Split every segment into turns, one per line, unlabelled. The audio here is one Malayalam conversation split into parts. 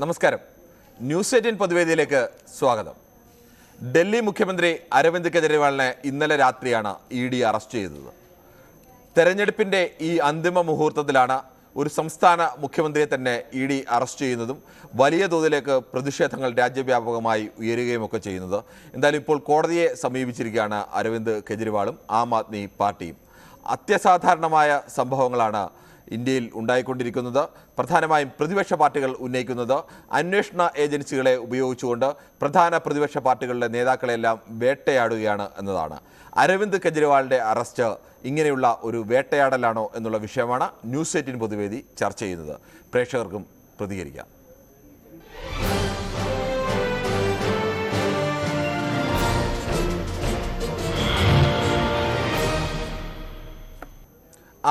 നമസ്കാരം. ന്യൂസ് എയ്റ്റീൻ പൊതുവേദിയിലേക്ക് സ്വാഗതം. ഡൽഹി മുഖ്യമന്ത്രി അരവിന്ദ് കെജ്രിവാളിനെ ഇന്നലെ രാത്രിയാണ് ഇ ഡി അറസ്റ്റ് ചെയ്തത്. തെരഞ്ഞെടുപ്പിന്റെ ഈ അന്തിമ മുഹൂർത്തത്തിലാണ് ഒരു സംസ്ഥാന മുഖ്യമന്ത്രിയെ തന്നെ ഇ ഡി അറസ്റ്റ് ചെയ്യുന്നതും വലിയ തോതിലേക്ക് പ്രതിഷേധങ്ങൾ രാജ്യവ്യാപകമായി ഉയരുകയുമൊക്കെ ചെയ്യുന്നത്. എന്തായാലും ഇപ്പോൾ കോടതിയെ സമീപിച്ചിരിക്കുകയാണ് അരവിന്ദ് കെജ്രിവാളും ആം ആദ്മി പാർട്ടിയും. അത്യസാധാരണമായ സംഭവങ്ങളാണ് ഇന്ത്യയിൽ ഉണ്ടായിക്കൊണ്ടിരിക്കുന്നത്. പ്രധാനമായും പ്രതിപക്ഷ പാർട്ടികൾ ഉന്നയിക്കുന്നത്. അന്വേഷണ ഏജൻസികളെ ഉപയോഗിച്ചുകൊണ്ട് പ്രധാന പ്രതിപക്ഷ പാർട്ടികളുടെ നേതാക്കളെല്ലാം വേട്ടയാടുകയാണ് എന്നതാണ്. അരവിന്ദ് കെജ്രിവാളിന്റെ അറസ്റ്റ് ഇങ്ങനെയുള്ള ഒരു വേട്ടയാടലാണോ എന്നുള്ള വിഷയമാണ് ന്യൂസ് എയ്റ്റീൻ പൊതുവേദി ചർച്ച ചെയ്യുന്നത്. പ്രേക്ഷകർക്കും പ്രതികരിക്കാം.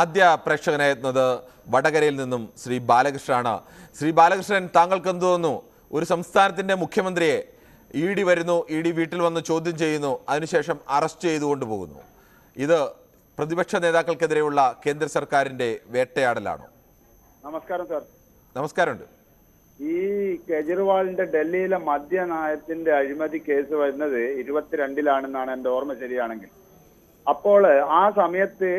ആദ്യ പ്രേക്ഷകനെ എത്തുന്നത് വടകരയിൽ നിന്നും ശ്രീ ബാലകൃഷ്ണനാണ്. ശ്രീ ബാലകൃഷ്ണൻ താങ്കൾക്ക് എന്ത് തോന്നുന്നു ഒരു സംസ്ഥാനത്തിന്റെ മുഖ്യമന്ത്രിയെ ഇ ഡി വരുന്നു ഇ ഡി വീട്ടിൽ വന്ന് ചോദ്യം ചെയ്യുന്നു അതിനുശേഷം അറസ്റ്റ് ചെയ്തുകൊണ്ട് പോകുന്നു. ഇത് പ്രതിപക്ഷ നേതാക്കൾക്കെതിരെയുള്ള കേന്ദ്ര സർക്കാരിന്റെ വേട്ടയാടലാണോ.
നമസ്കാരം സാർ.
നമസ്കാരമുണ്ട്.
ഈ കെജ്രിവാളിന്റെ ഡൽഹിയിലെ മദ്യനയത്തിന്റെ അഴിമതി കേസ് വരുന്നത് ഇരുപത്തിരണ്ടിലാണെന്നാണ് എന്റെ ഓർമ്മ ശരിയാണെങ്കിൽ. അപ്പോൾ ആ സമയത്ത്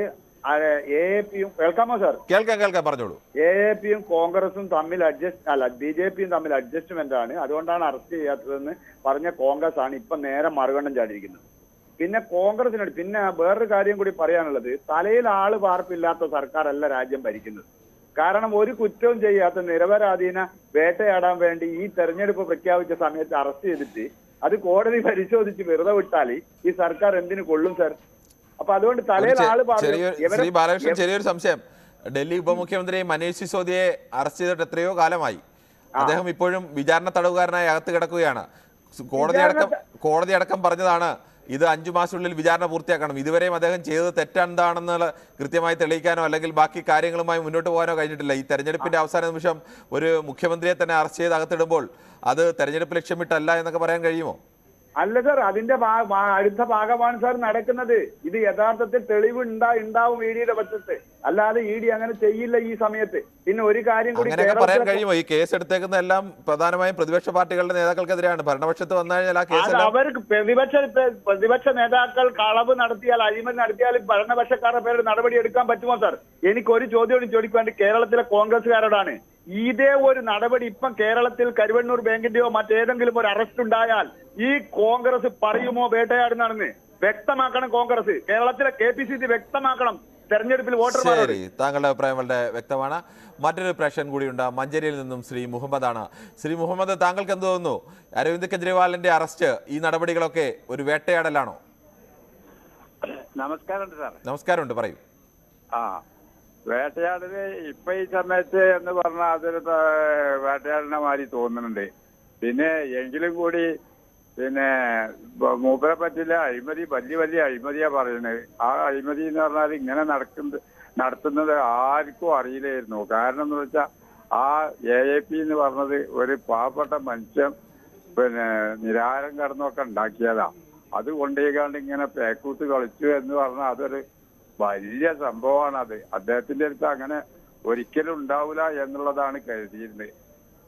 എ എ പിയും കേൾക്കാമോ സാർ?
കേൾക്കാം കേൾക്കാം പറഞ്ഞോളൂ.
എ എ പിയും കോൺഗ്രസും തമ്മിൽ അഡ്ജസ്റ്റ് അല്ല ബി ജെ പിയും തമ്മിൽ അഡ്ജസ്റ്റ്മെന്റ് ആണ് അതുകൊണ്ടാണ് അറസ്റ്റ് ചെയ്യാത്തതെന്ന് പറഞ്ഞ കോൺഗ്രസ് ആണ് ഇപ്പൊ നേരെ മറുകണ്ഠം ചാടിയിരിക്കുന്നത്. പിന്നെ കോൺഗ്രസിനോട് പിന്നെ വേറൊരു കാര്യം കൂടി പറയാനുള്ളത്. തലയിൽ ആൾ പാർപ്പില്ലാത്ത സർക്കാരല്ല രാജ്യം ഭരിക്കുന്നത്. കാരണം ഒരു കുറ്റവും ചെയ്യാത്ത നിരപരാധീന വേട്ടയാടാൻ വേണ്ടി ഈ തെരഞ്ഞെടുപ്പ് പ്രഖ്യാപിച്ച സമയത്ത് അറസ്റ്റ് ചെയ്തിട്ട് അത് കോടതി പരിശോധിച്ച് വെറുതെ വിട്ടാൽ ഈ സർക്കാർ എന്തിനു കൊള്ളും സാർ? അപ്പൊ അതുകൊണ്ട്
തലേ
തലയിൽ ആൾ
ശ്രീ ബാലകൃഷ്ണൻ ചെറിയൊരു സംശയം. ഡൽഹി ഉപമുഖ്യമന്ത്രി മനീഷ് സിസോദിയെ അറസ്റ്റ് ചെയ്തിട്ട് എത്രയോ കാലമായി. അദ്ദേഹം ഇപ്പോഴും വിചാരണ തടവുകാരനായി അകത്ത് കിടക്കുകയാണ്. കോടതി അടക്കം കോടതി അടക്കം പറഞ്ഞതാണ് ഇത് അഞ്ചു മാസത്തിനുള്ളിൽ വിചാരണ പൂർത്തിയാക്കണം. ഇതുവരെയും അദ്ദേഹം ചെയ്തത് തെറ്റെന്താണെന്നുള്ള കൃത്യമായി തെളിയിക്കാനോ അല്ലെങ്കിൽ ബാക്കി കാര്യങ്ങളുമായി മുന്നോട്ട് പോകാനോ കഴിഞ്ഞിട്ടില്ല. ഈ തെരഞ്ഞെടുപ്പിന്റെ അവസാന നിമിഷം ഒരു മുഖ്യമന്ത്രിയെ തന്നെ അറസ്റ്റ് ചെയ്ത് അകത്തിടുമ്പോൾ അത് തെരഞ്ഞെടുപ്പ് ലക്ഷ്യമിട്ടല്ല എന്നൊക്കെ പറയാൻ കഴിയുമോ?
അല്ല സാർ അതിന്റെ അടുത്ത ഭാഗമാണ് സാർ നടക്കുന്നത്. ഇത് യഥാർത്ഥത്തിൽ തെളിവ് ഉണ്ടാ ഉണ്ടാവും ഇ ഡിയുടെ പക്ഷത്ത് അല്ലാതെ ഇ ഡി അങ്ങനെ ചെയ്യില്ല ഈ സമയത്ത്. പിന്നെ ഒരു കാര്യം കൂടി
പറയാൻ കഴിയുമോ? ഈ കേസ് എടുത്തേക്കുന്ന എല്ലാം പ്രധാനമായും പ്രതിപക്ഷ പാർട്ടികളുടെ നേതാക്കൾക്കെതിരെയാണ്. ഭരണപക്ഷത്ത് വന്നു കഴിഞ്ഞാൽ ആ കേസ്
അവർക്ക് പ്രതിപക്ഷ പ്രതിപക്ഷ നേതാക്കൾ കളവ് നടത്തിയാൽ അഴിമതി നടത്തിയാൽ ഭരണപക്ഷക്കാരുടെ പേരിൽ നടപടി എടുക്കാൻ പറ്റുമോ സാർ? എനിക്ക് ഒരു ചോദ്യം ചോദിക്കുവാണ്ട് കേരളത്തിലെ കോൺഗ്രസ്സുകാരോടാണ്. ഇതേ ഒരു നടപടി ഇപ്പം കേരളത്തിൽ കരുവണ്ണൂർ ബാങ്കിന്റെയോ മറ്റേതെങ്കിലും ഒരു അറസ്റ്റ് ഉണ്ടായാൽ ഈ കോൺഗ്രസ് പറയുമോ വേട്ടയാടുന്നാണെന്ന് വ്യക്തമാക്കണം കോൺഗ്രസ്. കേരളത്തിലെ കെ പി സി സി വ്യക്തമാക്കണം. തെരഞ്ഞെടുപ്പിൽ വോട്ടർമാരോട്
ശരി താങ്കളുടെ അഭിപ്രായം വളരെ വ്യക്തമാണ്. മറ്റൊരു പ്രേക്ഷകൻ കൂടിയുണ്ട് മഞ്ചേരിയിൽ നിന്നും ശ്രീ മുഹമ്മദാണ്. ശ്രീ മുഹമ്മദ് താങ്കൾക്ക് എന്ത് തോന്നുന്നു? അരവിന്ദ് കെജ്രിവാളിന്റെ അറസ്റ്റ് ഈ നടപടികളൊക്കെ ഒരു വേട്ടയാടലാണോ?
നമസ്കാരം സാർ
നമസ്കാരമുണ്ട് പറയൂ.
ആ വേട്ടയാടൽ ഇപ്പൊ ഈ സമയത്ത് എന്ന് പറഞ്ഞാൽ അതൊരു വേട്ടയാടിനെ മാതിരി തോന്നുന്നുണ്ട്. പിന്നെ എങ്കിലും കൂടി പിന്നെ മൂപ്പരെ പറ്റില്ല അഴിമതി വലിയ വലിയ അഴിമതിയാ പറയുന്നത് ആ അഴിമതി എന്ന് പറഞ്ഞാൽ ഇങ്ങനെ നടക്കുന്നത് നടത്തുന്നത് ആർക്കും അറിയില്ലായിരുന്നു. കാരണം എന്ന് വെച്ചാൽ ആ എ എ പി എന്ന് പറഞ്ഞത് ഒരു പാവപ്പെട്ട മനുഷ്യൻ പിന്നെ നിരാഹാരം കടന്നൊക്കെ ഉണ്ടാക്കിയതാ. അത് കൊണ്ടുപോയിക്കാണ്ട് ഇങ്ങനെ പേക്കൂത്ത് കളിച്ചു എന്ന് പറഞ്ഞാൽ അതൊരു വലിയ സംഭവമാണ് അത്. അദ്ദേഹത്തിന്റെ അടുത്ത് അങ്ങനെ ഒരിക്കലും ഉണ്ടാവില്ല എന്നുള്ളതാണ് കരുതിയിരുന്നത്.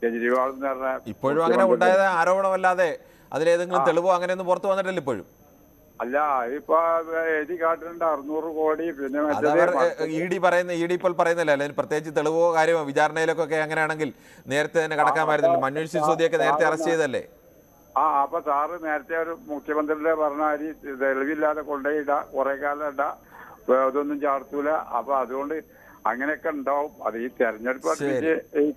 കെജ്രിവാൾ എന്ന് പറഞ്ഞ
ഇപ്പോഴും അങ്ങനെ ഉണ്ടായത് ആരോപണമല്ലാതെ അതിലേതെങ്കിലും തെളിവോ അങ്ങനെയൊന്നും പുറത്തു വന്നിട്ടില്ല ഇപ്പോഴും.
അല്ല ഇപ്പൊ എഴുതി കാട്ടുന്നുണ്ട് അറുന്നൂറ് കോടി പിന്നെ
ഇ ഡി പറയുന്ന ഇ ഡി ഇപ്പോൾ പറയുന്നില്ല. അല്ലെങ്കിൽ പ്രത്യേകിച്ച് തെളിവോ കാര്യമോ വിചാരണയിലൊക്കെ അങ്ങനെയാണെങ്കിൽ നേരത്തെ തന്നെ കടക്കാമായിരുന്നില്ല മനോജ് സിസോദിയൊക്കെ നേരത്തെ അറസ്റ്റ് ചെയ്തല്ലേ?
ആ അപ്പൊ സാറ് നേരത്തെ ഒരു മുഖ്യമന്ത്രിയുടെ പറഞ്ഞാൽ തെളിവില്ലാതെ കൊണ്ടുപോയിട കുറെ കാലം ഇട അതൊന്നും ചാർത്തൂല. അപ്പൊ അതുകൊണ്ട് അങ്ങനെയൊക്കെ ഉണ്ടാവും. അത് ഈ തെരഞ്ഞെടുപ്പ്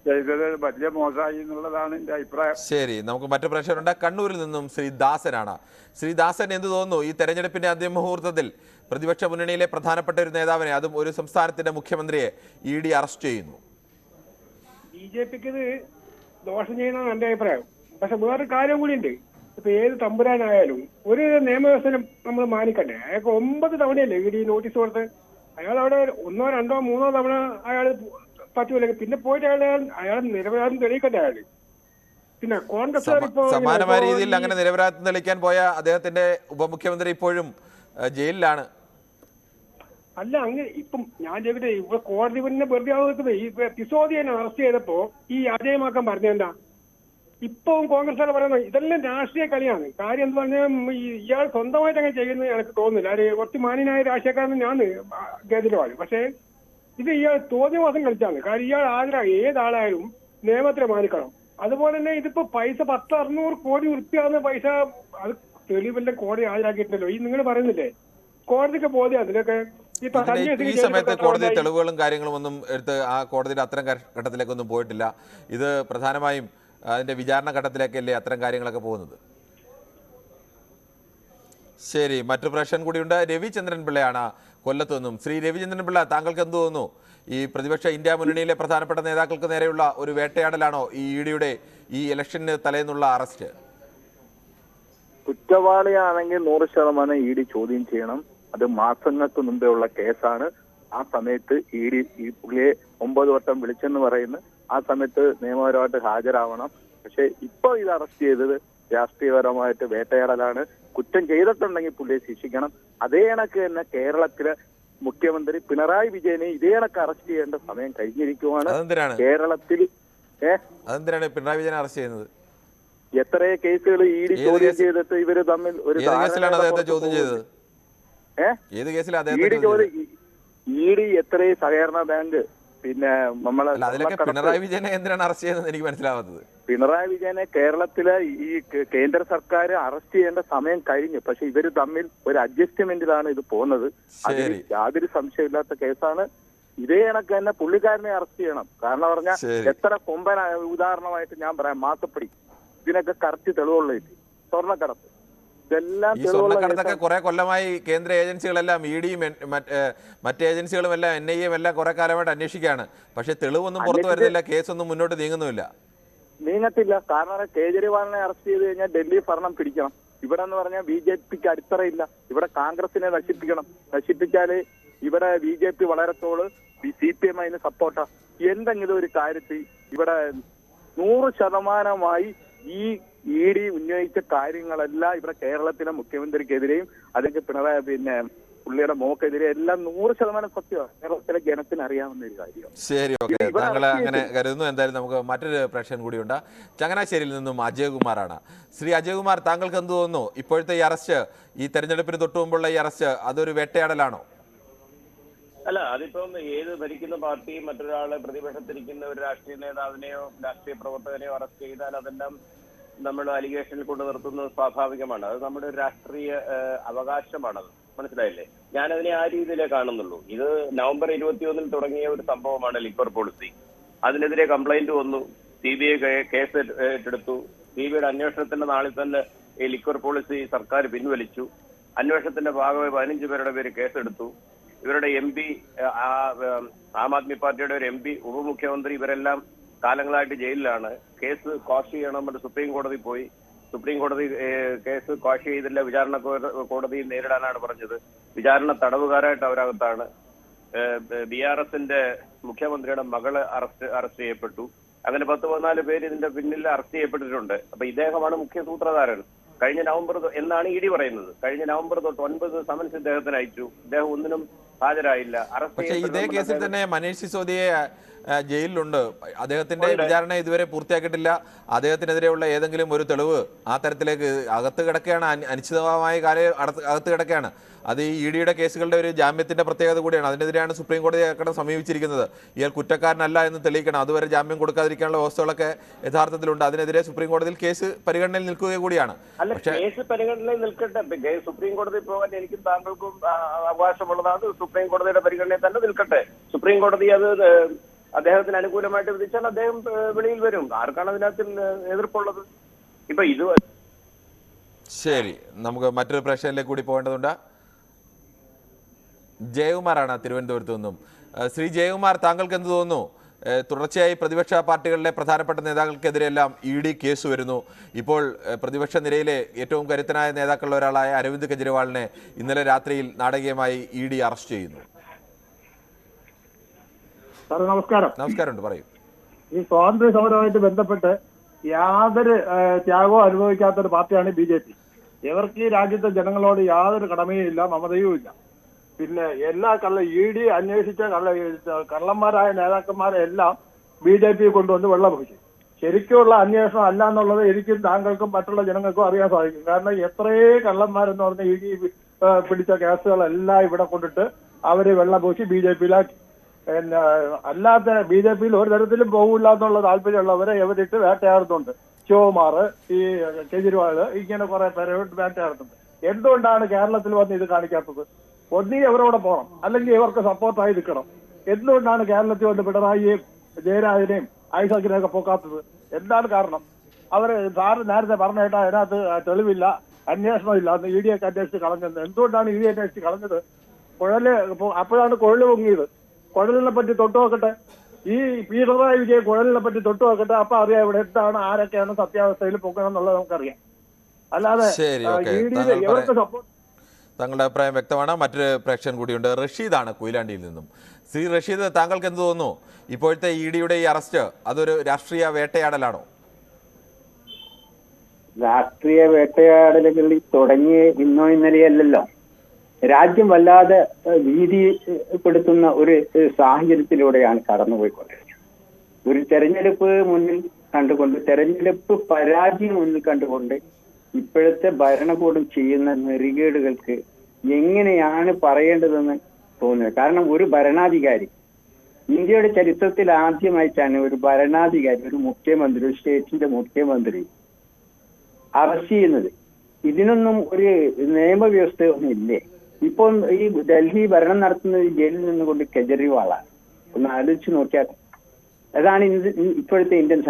ചെയ്തത് വലിയ മോശമായി എന്നുള്ളതാണ് എന്റെ അഭിപ്രായം.
ശരി നമുക്ക് മറ്റു പ്രേക്ഷകരുണ്ട്. കണ്ണൂരിൽ നിന്നും ശ്രീ ദാസനാണ്. ശ്രീ ദാസൻ എന്ത് തോന്നുന്നു? ഈ തെരഞ്ഞെടുപ്പിന്റെ അന്തിമ മുഹൂർത്തത്തിൽ പ്രതിപക്ഷ മുന്നണിയിലെ പ്രധാനപ്പെട്ട ഒരു നേതാവിനെ അതും ഒരു സംസ്ഥാനത്തിന്റെ മുഖ്യമന്ത്രിയെ ഇ ഡി അറസ്റ്റ് ചെയ്യുന്നു.
ബി ജെ പിക്ക് ഇത് ദോഷം ചെയ്യണമെന്ന് എന്റെ അഭിപ്രായം. പക്ഷെ വേറൊരു കാര്യം കൂടിയുണ്ട്. ഇപ്പൊ ഏത് തമ്പുരാനായാലും ഒരു നിയമവ്യവസ്ഥ നമ്മൾ മാനിക്കണ്ടേ. അയാൾക്ക് ഒമ്പത് തവണയല്ലേ ഇ ഡി നോട്ടീസ് കൊടുത്ത് അയാൾ അവിടെ ഒന്നോ രണ്ടോ മൂന്നോ തവണ അയാൾ പറ്റൂല. പിന്നെ പോയിട്ട് അയാൾ അയാൾ നിരപരാധം തെളിയിക്കട്ടെ അയാൾ. പിന്നെ കോൺഗ്രസ്
സമാനമായ രീതിയിൽ അങ്ങനെ നിരപരാധം തെളിയിക്കാൻ പോയ അദ്ദേഹത്തിന്റെ ഉപമുഖ്യമന്ത്രി ഇപ്പോഴും ജയിലിലാണ്.
അല്ല അങ്ങനെ ഇപ്പം ഞാൻ ചോദിക്കട്ടെ ഇവിടെ കോടതി പിന്നെ വെറുതെ ആവുന്നത് ഈ സിസോദിയനെ അറസ്റ്റ് ചെയ്തപ്പോ ഈ അജയമാക്കാൻ പറഞ്ഞെന്താ ഇപ്പം കോൺഗ്രസ് പറയുന്നത് ഇതെല്ലാം രാഷ്ട്രീയ കളിയാണ്. കാര്യം എന്ന് പറഞ്ഞാൽ ഇയാൾ സ്വന്തമായിട്ട് അങ്ങനെ ചെയ്യുന്നത് എനിക്ക് തോന്നുന്നില്ല. ഒരു കുറച്ച് മാന്യനായ രാഷ്ട്രീയക്കാരൻ ഞാൻ കേജ്രിവാൾ. പക്ഷേ ഇത് ഇയാൾ തോന്നിയവാസം കളിച്ചാണ്. കാര്യം ഇയാൾ ആഗ്രഹം ഏതാളായാലും നിയമത്തിനെ മാനിക്കണം അതുപോലെ തന്നെ ഇതിപ്പോ പൈസ പത്ത് അറുന്നൂറ് കോടി വൃത്തിയാകുന്ന പൈസ അത് തെളിവെല്ലാം കോടതി ഹാജരാക്കിയിട്ടുണ്ടല്ലോ ഈ നിങ്ങൾ പറയുന്നില്ലേ? കോടതിക്ക് ബോധ്യം അതിലൊക്കെ ഈ
സമയത്ത് കോടതി തെളിവുകളും കാര്യങ്ങളും ഒന്നും എടുത്ത് ആ കോടതിയുടെ അത്തരം ഘട്ടത്തിലേക്കൊന്നും പോയിട്ടില്ല. ഇത് പ്രധാനമായും അതിന്റെ വിചാരണ ഘട്ടത്തിലേക്കല്ലേ അത്തരം കാര്യങ്ങളൊക്കെ പോകുന്നത്? ശരി മറ്റു പ്രശ്നം കൂടിയുണ്ട്. രവിചന്ദ്രൻ പിള്ളയാണ് കൊല്ലത്തു നിന്നും. ശ്രീ രവിചന്ദ്രൻ പിള്ള താങ്കൾക്ക് എന്ത് തോന്നുന്നു? ഈ പ്രതിപക്ഷ ഇന്ത്യ മുന്നണിയിലെ പ്രധാനപ്പെട്ട നേതാക്കൾക്ക് നേരെയുള്ള ഒരു വേട്ടയാടലാണോ ഈ ഇഡിയുടെ ഡിയുടെ ഈ ഇലക്ഷന് തലേന്നുള്ള അറസ്റ്റ്?
കുറ്റവാളിയാണെങ്കിൽ നൂറ് ശതമാനം ഇ ഡി ചോദ്യം ചെയ്യണം. അത് മാസങ്ങൾക്ക് മുമ്പേ ഉള്ള കേസാണ്. ആ സമയത്ത് ഇ ഡി ഈ പുള്ളിയെ ഒമ്പത് വട്ടം വിളിച്ചെന്ന് പറയുന്നു. ആ സമയത്ത് നിയമപരമായിട്ട് ഹാജരാവണം. പക്ഷെ ഇപ്പൊ ഇത് അറസ്റ്റ് ചെയ്തത് രാഷ്ട്രീയപരമായിട്ട് വേട്ടയാടലാണ്. കുറ്റം ചെയ്തിട്ടുണ്ടെങ്കിൽ പുള്ളിയെ ശിക്ഷിക്കണം. അതേ കണക്ക് തന്നെ കേരളത്തിലെ മുഖ്യമന്ത്രി പിണറായി വിജയനെ ഇതേ കണക്ക് അറസ്റ്റ് ചെയ്യേണ്ട സമയം കഴിഞ്ഞിരിക്കുവാണ്. കേരളത്തിൽ
അതെന്തിനാണ് പിണറായി വിജയനെ അറസ്റ്റ് ചെയ്യുന്നത്?
എത്ര കേസുകൾ ഇ ഡി ചോദ്യം ചെയ്തിട്ട് ഇവർ തമ്മിൽ ഒരു
ചോദ്യം ചെയ്തത്?
ഏഹ് ഇ ഡി?
ചോദ്യം
ഇ ഡി എത്രയും സഹകരണ ബാങ്ക് പിന്നെ നമ്മളെ
അതിലൊക്കെ പിണറായി വിജയനെ എന്തിനാണ് അറസ്റ്റ് ചെയ്തതെന്ന് എനിക്ക് മനസ്സിലാവാത്തത്?
പിണറായി വിജയനെ കേരളത്തിലെ ഈ കേന്ദ്ര സർക്കാർ അറസ്റ്റ് ചെയ്യേണ്ട സമയം കഴിഞ്ഞു. പക്ഷെ ഇവർ തമ്മിൽ ഒരു അഡ്ജസ്റ്റ്മെന്റിലാണ് ഇത് പോകുന്നത്
അതിന്.
യാതൊരു സംശയമില്ലാത്ത കേസാണ്. ഇതേ കണക്ക് തന്നെ പുള്ളിക്കാരനെ അറസ്റ്റ് ചെയ്യണം. കാരണം പറഞ്ഞാൽ എത്ര കൊമ്പന ഉദാഹരണമായിട്ട് ഞാൻ പറയാം മാസപ്പടി. ഇതിനൊക്കെ കറക്റ്റ് തെളിവുള്ള സ്വർണക്കടത്ത്. ഇതെല്ലാം
ഈ
സ്വർണക്കടത്തൊക്കെ.
കുറെ കൊല്ലമായി കേന്ദ്ര ഏജൻസികളെല്ലാം ഇ ഡിയും മറ്റ് ഏജൻസികളും എല്ലാം എൻ ഐ എം എല്ലാം കുറെ കാലമായിട്ട് അന്വേഷിക്കുകയാണ്. പക്ഷെ തെളിവൊന്നും പുറത്തു വരുന്നില്ല കേസൊന്നും മുന്നോട്ട് നീങ്ങുന്നുമില്ല.
നീങ്ങത്തില്ല. കാരണം കേജ്രിവാളിനെ അറസ്റ്റ് ചെയ്ത് കഴിഞ്ഞാൽ ഡൽഹി ഭരണം പിടിക്കണം. ഇവിടെ എന്ന് പറഞ്ഞാൽ ബി ജെ പിക്ക് അടിത്തറയില്ല. ഇവിടെ കോൺഗ്രസിനെ നശിപ്പിക്കണം. നശിപ്പിച്ചാൽ ഇവിടെ ബി ജെ പി വളരത്തോൾ സി പി എം അതിന് സപ്പോർട്ടാ എന്തെങ്കിലും ഒരു കാര്യത്തിൽ ഇവിടെ നൂറ് ശതമാനമായി ഈ ഇ ഡി ഉന്നയിച്ച കാര്യങ്ങളെല്ലാം ഇവിടെ കേരളത്തിലെ മുഖ്യമന്ത്രിക്കെതിരെയും അല്ലെങ്കിൽ പിണറായി പിന്നെ പുള്ളിയുടെ മോക്കെതിരെ എല്ലാം നൂറ് ശതമാനം സത്യമാണ് കേരളത്തിലെ ജനത്തിന് അറിയാവുന്ന ഒരു കാര്യം
ശരി ഓക്കെ. താങ്കൾ അങ്ങനെ കരുതുന്നു. എന്തായാലും നമുക്ക് മറ്റൊരു പ്രശ്നം കൂടിയുണ്ട്. ചങ്ങനാശ്ശേരിയിൽ നിന്നും അജയകുമാറാണ്. ശ്രീ അജയകുമാർ താങ്കൾക്ക് എന്ത് തോന്നുന്നു? ഇപ്പോഴത്തെ ഈ അറസ്റ്റ് ഈ തെരഞ്ഞെടുപ്പിന് തൊട്ടു മുമ്പുള്ള ഈ അറസ്റ്റ് അതൊരു വേട്ടയാടലാണോ?
അല്ല അതിപ്പം ഏത് ഭരിക്കുന്ന പാർട്ടിയും മറ്റൊരാളെ പ്രതിപക്ഷത്തിരിക്കുന്ന ഒരു രാഷ്ട്രീയ നേതാവിനെയോ രാഷ്ട്രീയ പ്രവർത്തകനെയോ അറസ്റ്റ് ചെയ്താൽ അതെല്ലാം നമ്മൾ അലിഗേഷനിൽ കൊണ്ട് നിർത്തുന്നത് സ്വാഭാവികമാണ്. അത് നമ്മുടെ ഒരു രാഷ്ട്രീയ അവകാശമാണത്. മനസ്സിലായില്ലേ? ഞാനതിനെ ആ രീതിയിലേ കാണുന്നുള്ളൂ. ഇത് നവംബർ ഇരുപത്തിയൊന്നിൽ തുടങ്ങിയ ഒരു സംഭവമാണ് ലിക്വർ പോളിസി. അതിനെതിരെ കംപ്ലൈന്റ് വന്നു. സി ബി ഐ കേസ് ഏറ്റെടുത്തു. സി ബി ഐയുടെ അന്വേഷണത്തിന്റെ നാളിൽ തന്നെ ഈ ലിക്വർ പോളിസി സർക്കാർ പിൻവലിച്ചു. അന്വേഷണത്തിന്റെ ഭാഗമായി പതിനഞ്ച് പേരുടെ പേര് കേസെടുത്തു. ഇവരുടെ എം പി ആം ആദ്മി പാർട്ടിയുടെ ഒരു എം പി ഉപമുഖ്യമന്ത്രി ഇവരെല്ലാം കാലങ്ങളായിട്ട് ജയിലിലാണ്. കേസ് ക്വാഷ് ചെയ്യണം എന്ന് സുപ്രീം കോടതി പോയി. സുപ്രീം കോടതി കേസ് ക്വാഷ് ചെയ്തില്ല. വിചാരണ കോടതി നേരിടാനാണ് പറഞ്ഞത്. വിചാരണ തടവുകാരായിട്ട് അവരകത്താണ്. ബി ആർ എസിന്റെ മുഖ്യമന്ത്രിയുടെ മകൾ അറസ്റ്റ് അറസ്റ്റ് ചെയ്യപ്പെട്ടു. അങ്ങനെ പത്ത് പതിനാല് പേര് ഇതിന്റെ പിന്നിൽ അറസ്റ്റ് ചെയ്യപ്പെട്ടിട്ടുണ്ട്. അപ്പൊ ഇദ്ദേഹമാണ് മുഖ്യ സൂത്രധാരൻ. കഴിഞ്ഞ നവംബർ എന്നാണ് ഇ ഡി പറയുന്നത്. കഴിഞ്ഞ നവംബർ തൊട്ട് ഒൻപത് സമൻസ് ഇദ്ദേഹത്തിന് അയച്ചു. ഇദ്ദേഹം ഒന്നിനും ഹാജരായില്ല. അറസ്റ്റ്
ഇതേ കേസിൽ തന്നെ മനീഷ് സിസോദിയെ ജയിലിലുണ്ട്. അദ്ദേഹത്തിന്റെ വിചാരണ ഇതുവരെ പൂർത്തിയാക്കിയിട്ടില്ല. അദ്ദേഹത്തിനെതിരെയുള്ള ഏതെങ്കിലും ഒരു തെളിവ് ആ തരത്തിലേക്ക് അകത്ത് കിടക്കുകയാണ്. അനി- അനിശ്ചിതമായ കാലം അകത്ത് കിടക്കുകയാണ്. അത് ഈ ഇ ഡിയുടെ കേസുകളുടെ ഒരു ജാമ്യത്തിന്റെ പ്രത്യേകത കൂടിയാണ്. അതിനെതിരെയാണ് സുപ്രീം കോടതി അക്കടം സമീപിച്ചിരിക്കുന്നത്. ഇയാൾ കുറ്റക്കാരനല്ല എന്ന് തെളിയിക്കണം. അതുവരെ ജാമ്യം കൊടുക്കാതിരിക്കാനുള്ള വ്യവസ്ഥകളൊക്കെ യഥാർത്ഥത്തിലുണ്ട്. അതിനെതിരെ സുപ്രീം കോടതിയിൽ കേസ് പരിഗണനയിൽ നിൽക്കുക കൂടിയാണ്.
അല്ല കേസ് പരിഗണനയിൽ നിൽക്കട്ടെ. സുപ്രീം കോടതി പോകാൻ എനിക്കും താങ്കൾക്കും അവകാശമുള്ളതാണ് സുപ്രീം കോടതിയുടെ പരിഗണനയിൽ തന്നെ നിൽക്കട്ടെ. സുപ്രീം കോടതി അത് അദ്ദേഹത്തിന് അനുകൂലമായിട്ട് വിധിച്ചാൽ അദ്ദേഹം വെളിയിൽ വരും. ആർക്കാണ് അതിനകത്ത് എതിർപ്പുള്ളത്? ഇപ്പൊ ഇത്
ശരി. നമുക്ക് മറ്റൊരു പ്രശ്നത്തിലേക്ക് കൂടി പോകേണ്ടതുണ്ട്. ജയകുമാറാണ് തിരുവനന്തപുരത്ത് നിന്നും. ശ്രീ ജയകുമാർ താങ്കൾക്ക് എന്ത് തോന്നുന്നു തുടർച്ചയായി പ്രതിപക്ഷ പാർട്ടികളിലെ പ്രധാനപ്പെട്ട നേതാക്കൾക്കെതിരെയെല്ലാം ഇ ഡി കേസ് വരുന്നു. ഇപ്പോൾ പ്രതിപക്ഷ നിരയിലെ ഏറ്റവും കരുത്തനായ നേതാക്കളിലൊരാളായ അരവിന്ദ് കെജ്രിവാളിനെ ഇന്നലെ രാത്രിയിൽ നാടകീയമായി ഇ ഡി അറസ്റ്റ് ചെയ്യുന്നു.
സാർ നമസ്കാരം.
നമസ്കാരമുണ്ട് പറയൂ.
ഈ സ്വാതന്ത്ര്യ സമരവുമായിട്ട് ബന്ധപ്പെട്ട് യാതൊരു ത്യാഗവും അനുഭവിക്കാത്ത ഒരു പാർട്ടിയാണ് ബി ജെ പി. ഇവർക്ക് ഈ രാജ്യത്തെ ജനങ്ങളോട് യാതൊരു കടമയും ഇല്ല മമതയും ഇല്ല. പിന്നെ എല്ലാ കള്ള ഇ ഡി അന്വേഷിച്ച കള്ള കള്ളന്മാരായ നേതാക്കന്മാരെ എല്ലാം ബി ജെ പി കൊണ്ടുവന്ന് വെള്ളപൊക്കി
ശരിക്കുള്ള അന്വേഷണം അല്ല എന്നുള്ളത് എനിക്കും താങ്കൾക്കും മറ്റുള്ള ജനങ്ങൾക്കും അറിയാൻ സാധിക്കും. കാരണം എത്രയേ കള്ളന്മാരെന്ന് പറഞ്ഞ ഇ ഡി പിടിച്ച കേസുകളെല്ലാം ഇവിടെ കൊണ്ടിട്ട് അവർ വെള്ളപൊക്കി ബി ജെ പിയിലാക്കി. പിന്നെ അല്ലാത്ത ബി ജെ പിയിൽ ഒരു തരത്തിലും പോകില്ല എന്നുള്ള താല്പര്യമുള്ളവരെ എവരിട്ട് വേട്ടയാടുന്നുണ്ട്? ശിവകുമാർ ഈ കെജ്രിവാൾ ഇങ്ങനെ കുറെ പേരെ വേട്ടയാടുന്നുണ്ട്. എന്തുകൊണ്ടാണ് കേരളത്തിൽ വന്ന് ഇത് കാണിക്കാത്തത്? ഒന്നീ അവരോടെ പോകണം അല്ലെങ്കിൽ ഇവർക്ക് സപ്പോർട്ടായി നിൽക്കണം. എന്തുകൊണ്ടാണ് കേരളത്തിൽ വന്ന് പിണറായിയെയും ജയരാജനെയും ഐസക്കിനെയൊക്കെ പോക്കാത്തത്? എന്താണ് കാരണം? അവർ സാറ് നേരത്തെ പറഞ്ഞ കേട്ടാ അതിനകത്ത് തെളിവില്ല അന്വേഷണമില്ല അന്ന് ഇ ഡി ഒക്കെ അന്വേഷിച്ച് കളഞ്ഞത് എന്തുകൊണ്ടാണ് ഇ ഡി അന്വേഷിച്ച് കളഞ്ഞത്? കുഴൽ അപ്പോഴാണ് കുഴൽ പൊങ്ങിയത്. കുഴലിനെ പറ്റി തൊട്ടു നോക്കട്ടെ. ഈ പിണറായി വിജയൻ കുഴലിനെ പറ്റി തൊട്ടു നോക്കട്ടെ. അപ്പൊ അറിയാം ഇവിടെ എന്താണ് ആരൊക്കെയാണ് സത്യാവസ്ഥയിൽ പൊക്കണം എന്നുള്ളത് നമുക്കറിയാം. അല്ലാതെ
തങ്ങളുടെ
സപ്പോർട്ട്
താങ്കളുടെ അഭിപ്രായം വ്യക്തമാണ്. മറ്റൊരു പ്രേക്ഷകൻ കൂടിയുണ്ട് റഷീദാണ് കൊയിലാണ്ടിയിൽ നിന്നും. ശ്രീ റഷീദ് താങ്കൾക്ക് എന്ത് തോന്നുന്നു? ഇപ്പോഴത്തെ ഇ ഡിയുടെ ഈ അറസ്റ്റ് അതൊരു രാഷ്ട്രീയ വേട്ടയാടലാണോ?
രാഷ്ട്രീയ വേട്ടയാടലുകളിൽ തുടങ്ങി ഇന്നോ ഇന്നലെയല്ലല്ലോ. രാജ്യം വല്ലാതെ ഭീതിപ്പെടുത്തുന്ന ഒരു സാഹചര്യത്തിലൂടെയാണ് കടന്നുപോയിക്കൊണ്ടിരിക്കുന്നത്. ഒരു തെരഞ്ഞെടുപ്പ് മുന്നിൽ കണ്ടുകൊണ്ട് തെരഞ്ഞെടുപ്പ് പരാജയം മുന്നിൽ കണ്ടുകൊണ്ട് ഇപ്പോഴത്തെ ഭരണകൂടം ചെയ്യുന്ന നെറികേടുകൾക്ക് എങ്ങനെയാണ് പറയേണ്ടതെന്ന് തോന്നുന്നത്? കാരണം ഒരു ഭരണാധികാരി ഇന്ത്യയുടെ ചരിത്രത്തിൽ ആദ്യമായിട്ടാണ് ഒരു ഭരണാധികാരി ഒരു മുഖ്യമന്ത്രി ഒരു സ്റ്റേറ്റിന്റെ മുഖ്യമന്ത്രി അറസ്റ്റ് ചെയ്യുന്നത്. ഇതിനൊന്നും ഒരു നിയമവ്യവസ്ഥയൊന്നും ഇല്ലേ? ഇപ്പോൾ ഈ ഡൽഹി ഭരണം നടത്തുന്നത് ജയിലിൽ നിന്നുകൊണ്ട് കെജ്രിവാളാണ്. ഒന്ന് ആലോചിച്ച് നോക്കിയാൽ അതാണ് ഇപ്പോഴത്തെ ഇന്ത്യൻ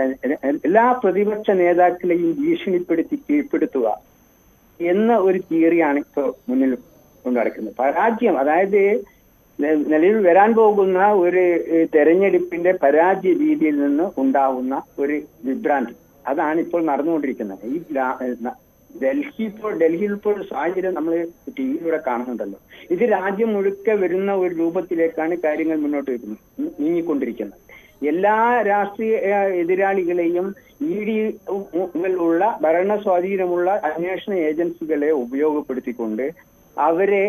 എല്ലാ പ്രതിപക്ഷ നേതാക്കളെയും ഭീഷണിപ്പെടുത്തി കീഴ്പ്പെടുത്തുക എന്ന ഒരു തിയറിയാണ് ഇപ്പോൾ മുന്നിൽ കൊണ്ടുനടക്കുന്നത് പരാജയം അതായത് നിലവിൽ വരാൻ പോകുന്ന ഒരു തെരഞ്ഞെടുപ്പിന്റെ പരാജയ രീതിയിൽ നിന്ന് ഉണ്ടാവുന്ന ഒരു വിഭ്രാന്തി. അതാണ് ഇപ്പോൾ നടന്നുകൊണ്ടിരിക്കുന്നത്. ഈ ഡൽഹി ഇപ്പോൾ ഡൽഹിയിൽ ഇപ്പോൾ ഒരു സാഹചര്യം നമ്മൾ ടി വിയിലൂടെ കാണുന്നുണ്ടല്ലോ. ഇത് രാജ്യം മുഴുക്കെ വരുന്ന ഒരു രൂപത്തിലേക്കാണ് കാര്യങ്ങൾ മുന്നോട്ട് വരുന്നത് നീങ്ങിക്കൊണ്ടിരിക്കുന്നത്. എല്ലാ രാഷ്ട്രീയ എതിരാളികളെയും ഇ ഡി ഉള്ള ഭരണ സ്വാധീനമുള്ള അന്വേഷണ ഏജൻസികളെ ഉപയോഗപ്പെടുത്തിക്കൊണ്ട് അവരെ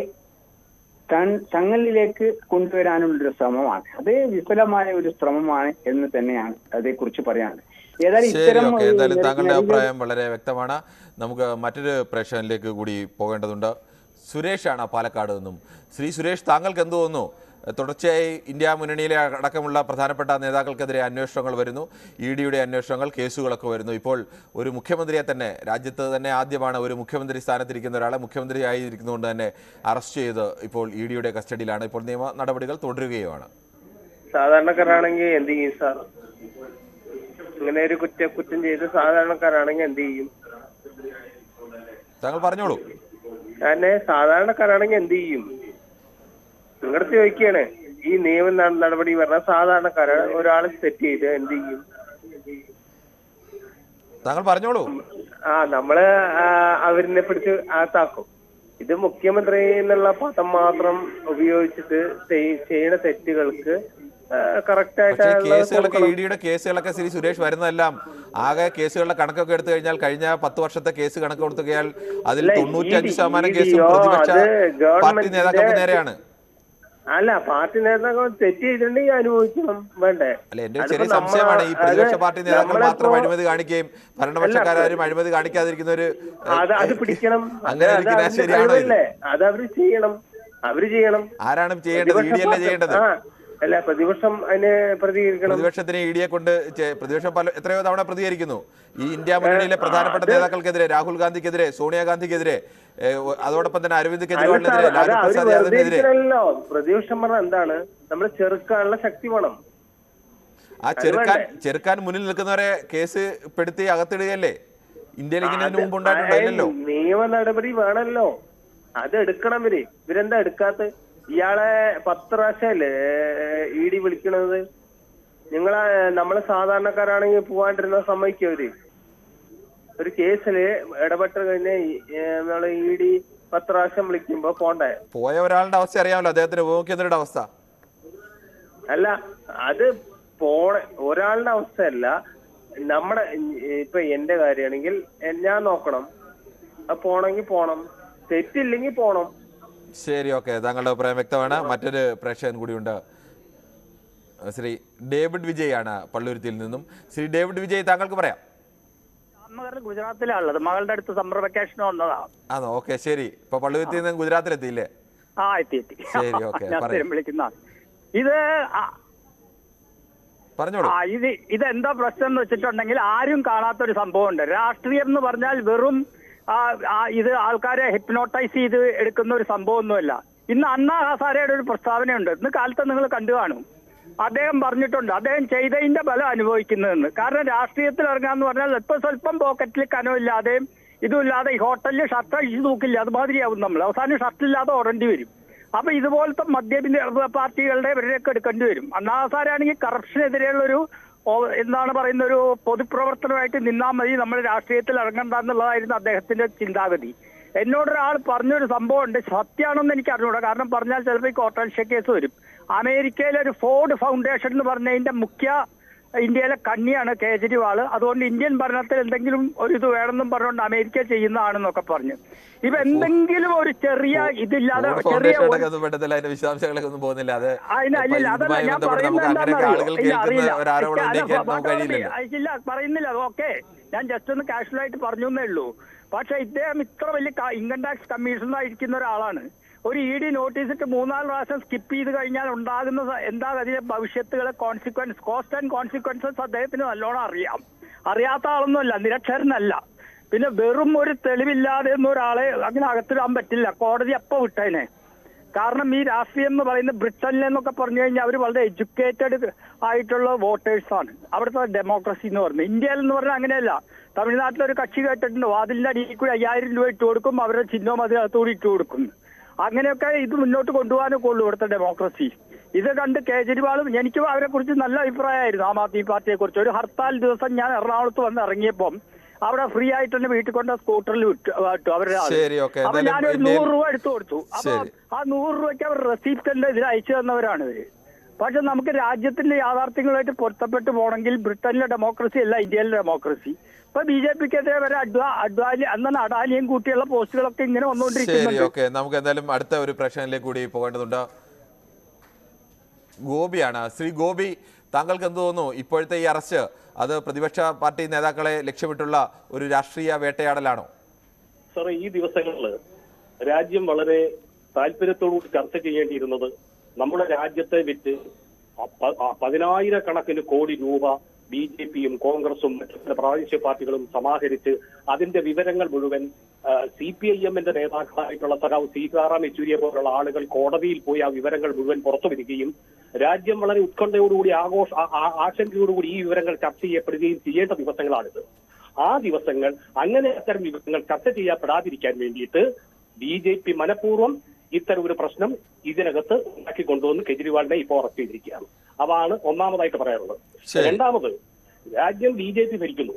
തങ്ങളിലേക്ക് കൊണ്ടുവരാനുള്ള ഒരു ശ്രമമാണ്. അത് വിഫലമായ ഒരു ശ്രമമാണ് എന്ന് തന്നെയാണ് അതേക്കുറിച്ച് പറയാനുള്ളത്.
ശരി ഓക്കെ. എന്തായാലും താങ്കളുടെ അഭിപ്രായം വളരെ വ്യക്തമാണ്. നമുക്ക് മറ്റൊരു പ്രേക്ഷകനിലേക്ക് കൂടി പോകേണ്ടതുണ്ട്. സുരേഷാണ് പാലക്കാട് നിന്നും. ശ്രീ സുരേഷ് താങ്കൾക്ക് എന്ത് തോന്നുന്നു? തുടർച്ചയായി ഇന്ത്യ മുന്നണിയിലെ അടക്കമുള്ള പ്രധാനപ്പെട്ട നേതാക്കൾക്കെതിരെ അന്വേഷണങ്ങൾ വരുന്നു. ഇ ഡിയുടെ അന്വേഷണങ്ങൾ കേസുകളൊക്കെ വരുന്നു. ഇപ്പോൾ ഒരു മുഖ്യമന്ത്രിയെ തന്നെ രാജ്യത്ത് തന്നെ ആദ്യമാണ് ഒരു മുഖ്യമന്ത്രി സ്ഥാനത്തിരിക്കുന്ന ഒരാളെ മുഖ്യമന്ത്രിയായിരിക്കുന്നതുകൊണ്ട് തന്നെ അറസ്റ്റ് ചെയ്ത് ഇപ്പോൾ ഇ ഡിയുടെ കസ്റ്റഡിയിലാണ്. ഇപ്പോൾ നിയമ നടപടികൾ തുടരുകയുമാണ്.
സാധാരണക്കാരാണെങ്കിൽ എന്ത് ചെയ്യും സാർ? ഇങ്ങനെ ഒരു കുറ്റ കുറ്റം ചെയ്ത് സാധാരണക്കാരാണെങ്കിൽ എന്ത് ചെയ്യും?
താങ്കൾ പറഞ്ഞോളൂ.
കാരണം സാധാരണക്കാരാണെങ്കിൽ എന്ത് ചെയ്യും? നിങ്ങളുടെ ചോദിക്കുകയാണ്. ഈ നിയമ നടപടി പറഞ്ഞാൽ സാധാരണക്കാരാണ് ഒരാൾ സെറ്റ് ചെയ്ത് എന്ത് ചെയ്യും?
താങ്കൾ പറഞ്ഞോളൂ.
ആ നമ്മൾ അവരിനെ പിടിച്ച് അകത്താക്കും. ഇത് മുഖ്യമന്ത്രി എന്നുള്ള പദം മാത്രം ഉപയോഗിച്ചിട്ട് ചെയ്യുന്ന തെറ്റുകൾക്ക് കറക്റ്റ്
കേസുകളൊക്കെ ഇ ഡിയുടെ കേസുകളൊക്കെ ശ്രീ സുരേഷ് വരുന്നതെല്ലാം ആകെ കേസുകളുടെ കണക്കൊക്കെ എടുത്തു കഴിഞ്ഞാൽ കഴിഞ്ഞ പത്ത് വർഷത്തെ കേസ് കണക്ക് കൊടുത്തുകയാൽ അതിൽ തൊണ്ണൂറ്റഞ്ച് ശതമാനം കേസും പ്രതിപക്ഷ പാർട്ടി നേതാക്കൾക്ക് നേരെയാണ്.
അല്ല പാർട്ടി നേതാക്കൾ തെറ്റ് ചെയ്തിട്ടുണ്ടെങ്കിൽ അനുഭവിക്കണം വേണ്ടേ?
അല്ല എന്റെ ഒരു ചെറിയ സംശയമാണ് ഈ പ്രതിപക്ഷ പാർട്ടി നേതാക്കൾ മാത്രം അഴിമതി കാണിക്കുകയും ഭരണപക്ഷക്കാരും അഴിമതി കാണിക്കാതിരിക്കുന്ന ഒരു
അത് അത് പിടിക്കണം.
അങ്ങനെ
അതവര്
ശരിയാണോ?
അത് അവർ ചെയ്യണം. അവർ ചെയ്യണം.
ആരാണ് ചെയ്യേണ്ടത്? ചെയ്യേണ്ടത്?
അല്ല പ്രതിപക്ഷം അതിനെ പ്രതികരിക്കണം.
പ്രതിപക്ഷത്തിന് ഇ ഡിയെ കൊണ്ട് പ്രതിപക്ഷം പല എത്രയോ തവണ പ്രതികരിക്കുന്നു. ഈ ഇന്ത്യ മുന്നണിയിലെ പ്രധാനപ്പെട്ട നേതാക്കൾക്കെതിരെ രാഹുൽ ഗാന്ധിക്കെതിരെ സോണിയാഗാന്ധിക്കെതിരെ അതോടൊപ്പം തന്നെ അരവിന്ദ്
അല്ല
കെജ്രിവാളിനെതിരെ
സാർ,
ലാലു പ്രസാദ് യാദവിനെതിരെ
പ്രതിപക്ഷം പറഞ്ഞ എന്താണ്? നമ്മൾ ചെറുക്കാനുള്ള ശക്തി വേണം.
ആ ചെറുക്കാൻ ചെറുക്കാൻ മുന്നിൽ നിൽക്കുന്നവരെ കേസ് പെടുത്തി അകത്തിടുകയല്ലേ? ഇന്ത്യയിൽ ഇങ്ങനെ മുമ്പ് ഉണ്ടായിട്ടുണ്ടല്ലോ
നിയമ നടപടി വേണമല്ലോ അത് എടുക്കണം ഇവർ. ഇവരെന്താ എടുക്കാത്ത ഇയാളെ പത്ത് പ്രാവശ്യമല്ലേ ഇ ഡി വിളിക്കണത്? നിങ്ങളെ നമ്മൾ സാധാരണക്കാരാണെങ്കിൽ പോവാണ്ടിരുന്ന സമ്മതിക്കും അവർ ഒരു കേസിൽ ഇടപെട്ട് കഴിഞ്ഞ നമ്മൾ ഇ ഡി പത്ത് പ്രാവശ്യം വിളിക്കുമ്പോ പോണ്ടേ?
പോയ ഒരാളുടെ അവസ്ഥ അറിയാമല്ലോ അദ്ദേഹത്തിന് ഉപമുഖ്യമന്ത്രിയുടെ അവസ്ഥ.
അല്ല അത് പോണ ഒരാളുടെ അവസ്ഥയല്ല. നമ്മുടെ ഇപ്പൊ എന്റെ കാര്യമാണെങ്കിൽ ഞാൻ നോക്കണം. പോണെങ്കിൽ പോണം. തെറ്റില്ലെങ്കിൽ പോണം.
ശരി ഓക്കെ താങ്കളുടെ അഭിപ്രായം വ്യക്തമാണ്. മറ്റൊരു പ്രേക്ഷകൻ കൂടിയുണ്ട്. ശ്രീ ഡേവിഡ് വിജയ് ആണ് പള്ളുരുത്തിയിൽ നിന്നും. ശ്രീ ഡേവിഡ് വിജയ് താങ്കൾക്ക് പറയാം.
ഗുജറാത്തിലാണ് ഗുജറാത്തിലാണുള്ളത്. മകളുടെ അടുത്ത് സമ്മർ വെക്കേഷൻ വന്നതാണ്
ആണോ? ഓക്കെ ശരി. ഇപ്പൊ പള്ളുരുത്തിയിൽ നിന്ന് ഗുജറാത്തിലെത്തിയില്ലേ
ആ എത്തി എത്തി.
ശരി, ഓക്കേ,
വിളിക്കുന്ന ഇത്
പറഞ്ഞോളൂ.
ഇത് ഇതെന്താ പ്രശ്നം എന്ന് വെച്ചിട്ടുണ്ടെങ്കിൽ ആരും കാണാത്തൊരു സംഭവമുണ്ട്. രാഷ്ട്രീയം എന്ന് പറഞ്ഞാൽ വെറും ഇത് ആൾക്കാരെ ഹിപ്നോട്ടൈസ് ചെയ്ത് എടുക്കുന്ന ഒരു സംഭവമൊന്നുമല്ല. ഇന്ന് അണ്ണാ ഹസാരയുടെ ഒരു പ്രസ്താവനയുണ്ട്. ഇന്ന് കാലത്ത് നിങ്ങൾ കണ്ടു കാണും. അദ്ദേഹം പറഞ്ഞിട്ടുണ്ട്. അദ്ദേഹം ചെയ്തതിന്റെ ബലം അനുഭവിക്കുന്നതെന്ന്. കാരണം രാഷ്ട്രീയത്തിൽ ഇറങ്ങാന്ന് പറഞ്ഞാൽ ഇപ്പൊ സ്വല്പം പോക്കറ്റിൽ കനമില്ലാതെയും ഇതുമില്ലാതെ ഈ ഹോട്ടലിൽ ഷർട്ട് അഴിച്ചു തൂക്കില്ല. അതുമാതിരിയാവും നമ്മൾ. അവസാനം ഷർട്ടില്ലാതെ ഓടേണ്ടി വരും. അപ്പൊ ഇതുപോലത്തെ മദ്യപിന്തുണ പാർട്ടികളുടെ ഇവരെയൊക്കെ എടുക്കേണ്ടി വരും. അന്നാസാരാണെങ്കിൽ കറപ്ഷനെതിരെയുള്ള ഒരു എന്താണ് പറയുന്ന ഒരു പൊതുപ്രവർത്തനമായിട്ട് നിന്നാൽ മതി നമ്മൾ രാഷ്ട്രീയത്തിൽ ഇറങ്ങണ്ട എന്നുള്ളതായിരുന്നു അദ്ദേഹത്തിന്റെ ചിന്താഗതി. എന്നോടൊരാൾ പറഞ്ഞൊരു സംഭവം ഉണ്ട് സത്യമാണെന്ന് എനിക്ക് അറിഞ്ഞൂടാ. കാരണം പറഞ്ഞാൽ ചിലപ്പോൾ ഈ കോട്ടൽഷ കേസ് വരും. അമേരിക്കയിലെ ഒരു ഫോർഡ് ഫൗണ്ടേഷൻ എന്ന് പറഞ്ഞതിന്റെ മുഖ്യ ഇന്ത്യയിലെ കണ്ണിയാണ് കേജ്രിവാൾ. അതുകൊണ്ട് ഇന്ത്യൻ ഭരണത്തിൽ എന്തെങ്കിലും ഒരു ഇത് വേണമെന്നും പറഞ്ഞുകൊണ്ട് അമേരിക്ക ചെയ്യുന്നതാണെന്നൊക്കെ പറഞ്ഞു. ഇപ്പൊ എന്തെങ്കിലും ഒരു ചെറിയ ഇതില്ലാതെ ചെറിയ
ഒന്നും അതിന്റെ പോകുന്നില്ല. അത്
അതല്ല ഞാൻ
ആളുകൾ
ഇല്ല, പറയുന്നില്ല. ഓക്കെ. ഞാൻ ജസ്റ്റ് ഒന്ന് കാഷ്വൽ ആയിട്ട് പറഞ്ഞു എന്നേ ഉള്ളൂ. പക്ഷെ ഇദ്ദേഹം ഇത്ര വലിയ ഇൻകം ടാക്സ് കമ്മീഷണറായിരിക്കുന്ന ഒരാളാണ്. ഒരു ഇ ഡി നോട്ടീസിട്ട് മൂന്നാൽ പ്രാവശ്യം സ്കിപ്പ് ചെയ്ത് കഴിഞ്ഞാൽ ഉണ്ടാകുന്ന എന്താ അതിന്റെ ഭവിഷ്യത്തുകളെ കോൺസിക്വൻസ് കോസ്റ്റ് ആൻഡ് കോൺസിക്വൻസസ് അദ്ദേഹത്തിന് നല്ലോണം അറിയാം. അറിയാത്ത ആളൊന്നുമല്ല നിരക്ഷരനല്ല. പിന്നെ വെറും ഒരു തെളിവില്ലാതെ ഒന്നും ഒരാളെ അങ്ങനെ അകത്തിടാൻ പറ്റില്ല. കോടതി എപ്പോ വിട്ടതിനെ കാരണം ഈ രാഷ്ട്രീയം എന്ന് പറയുന്ന ബ്രിട്ടനിൽ എന്നൊക്കെ പറഞ്ഞു കഴിഞ്ഞാൽ അവർ വളരെ എഡ്യൂക്കേറ്റഡ് ആയിട്ടുള്ള വോട്ടേഴ്സാണ് അവിടുത്തെ ഡെമോക്രസി എന്ന് പറയുന്നത്. ഇന്ത്യയിൽ എന്ന് പറഞ്ഞാൽ അങ്ങനെയല്ല. തമിഴ്നാട്ടിലൊരു കക്ഷി കേട്ടിട്ടുണ്ട്. വാതിലിന്റെ അടിയിൽ കൂടി അയ്യായിരം രൂപ ഇട്ട് കൊടുക്കും അവരുടെ ചിഹ്നവും അതിനകത്തുകൂടി ഇട്ട് കൊടുക്കും അങ്ങനെയൊക്കെ ഇത് മുന്നോട്ട് കൊണ്ടുപോകാനൊക്കെ ഉള്ളൂ ഇവിടുത്തെ ഡെമോക്രസി ഇത് കണ്ട് കേജ്രിവാളും എനിക്ക് അവരെ കുറിച്ച് നല്ല അഭിപ്രായമായിരുന്നു. ആം ആദ്മി പാർട്ടിയെ കുറിച്ച്. ഒരു ഹർത്താൽ ദിവസം ഞാൻ എറണാകുളത്ത് വന്ന് ഇറങ്ങിയപ്പം അവിടെ ഫ്രീ ആയിട്ട് തന്നെ വീട്ടിൽ കൊണ്ട് സ്കൂട്ടറിൽ വിട്ടു അവരുടെ. അപ്പൊ ഞാനൊരു നൂറ് രൂപ എടുത്തു കൊടുത്തു. അപ്പൊ ആ നൂറ് രൂപയ്ക്ക് അവർ റെസിപ്റ്റന്റെ ഇതിൽ അയച്ചു തന്നവരാണ് ഇവർ. പക്ഷെ നമുക്ക് രാജ്യത്തിന്റെ യാഥാർത്ഥ്യങ്ങളായിട്ട് പൊരുത്തപ്പെട്ടു പോകണമെങ്കിൽ ബ്രിട്ടനിലെ ഡെമോക്രസി അല്ല ഇന്ത്യയിലെ ഡെമോക്രസി ഇപ്പൊ ബി ജെ പിക്കെതിരെ വരെ അഡ്വാ അഡ്വാലി അന്നാണ് അഡാലിയും കൂട്ടിയുള്ള പോസ്റ്റുകളൊക്കെ ഇങ്ങനെ
ഓക്കെ. നമുക്ക് എന്തായാലും അടുത്ത ഒരു പ്രശ്നത്തിലേക്ക് കൂടി പോകേണ്ടതുണ്ട്. ഗോപിയാണ്. ശ്രീ ഗോപി താങ്കൾക്ക് എന്ത് തോന്നുന്നു? ഇപ്പോഴത്തെ ഈ അറസ്റ്റ് അത് പ്രതിപക്ഷ പാർട്ടി നേതാക്കളെ ലക്ഷ്യമിട്ടുള്ള ഒരു രാഷ്ട്രീയ വേട്ടയാടലാണോ?
സാറേ ഈ ദിവസങ്ങളിൽ രാജ്യം വളരെ താല്പര്യത്തോടുകൂടി ചർച്ച ചെയ്യേണ്ടിയിരുന്നത് നമ്മുടെ രാജ്യത്തെ വിറ്റ് പതിനായിരക്കണക്കിന് കോടി രൂപ ബി ജെ പിയും കോൺഗ്രസും മറ്റു പ്രാദേശിക പാർട്ടികളും സമാഹരിച്ച് അതിന്റെ വിവരങ്ങൾ മുഴുവൻ സി പി ഐ എമ്മിന്റെ നേതാക്കളായിട്ടുള്ള സഖാവ് സീതാറാം യെച്ചൂരിയെ പോലുള്ള ആളുകൾ കോടതിയിൽ പോയി ആ വിവരങ്ങൾ മുഴുവൻ പുറത്തുവരികയും രാജ്യം വളരെ ഉത്കണ്ഠയോടുകൂടി ആഘോഷ ആശങ്കയോടുകൂടി ഈ വിവരങ്ങൾ ചർച്ച ചെയ്യപ്പെടുകയും ചെയ്യേണ്ട ദിവസങ്ങളാണിത്. ആ ദിവസങ്ങൾ അങ്ങനെ അത്തരം വിവരങ്ങൾ ചർച്ച ചെയ്യപ്പെടാതിരിക്കാൻ വേണ്ടിയിട്ട് ബി ജെ പി മനഃപൂർവം ഇത്തരം ഒരു പ്രശ്നം ഇതിനകത്ത് ഉണ്ടാക്കി കൊണ്ടുവന്ന് കെജ്രിവാളിനെ ഇപ്പോൾ അറസ്റ്റ് ചെയ്തിരിക്കുകയാണ്. അതാണ് ഒന്നാമതായിട്ട് പറയാനുള്ളത്. രണ്ടാമത് രാജ്യം ബി ജെ പി ഭരിക്കുന്നു.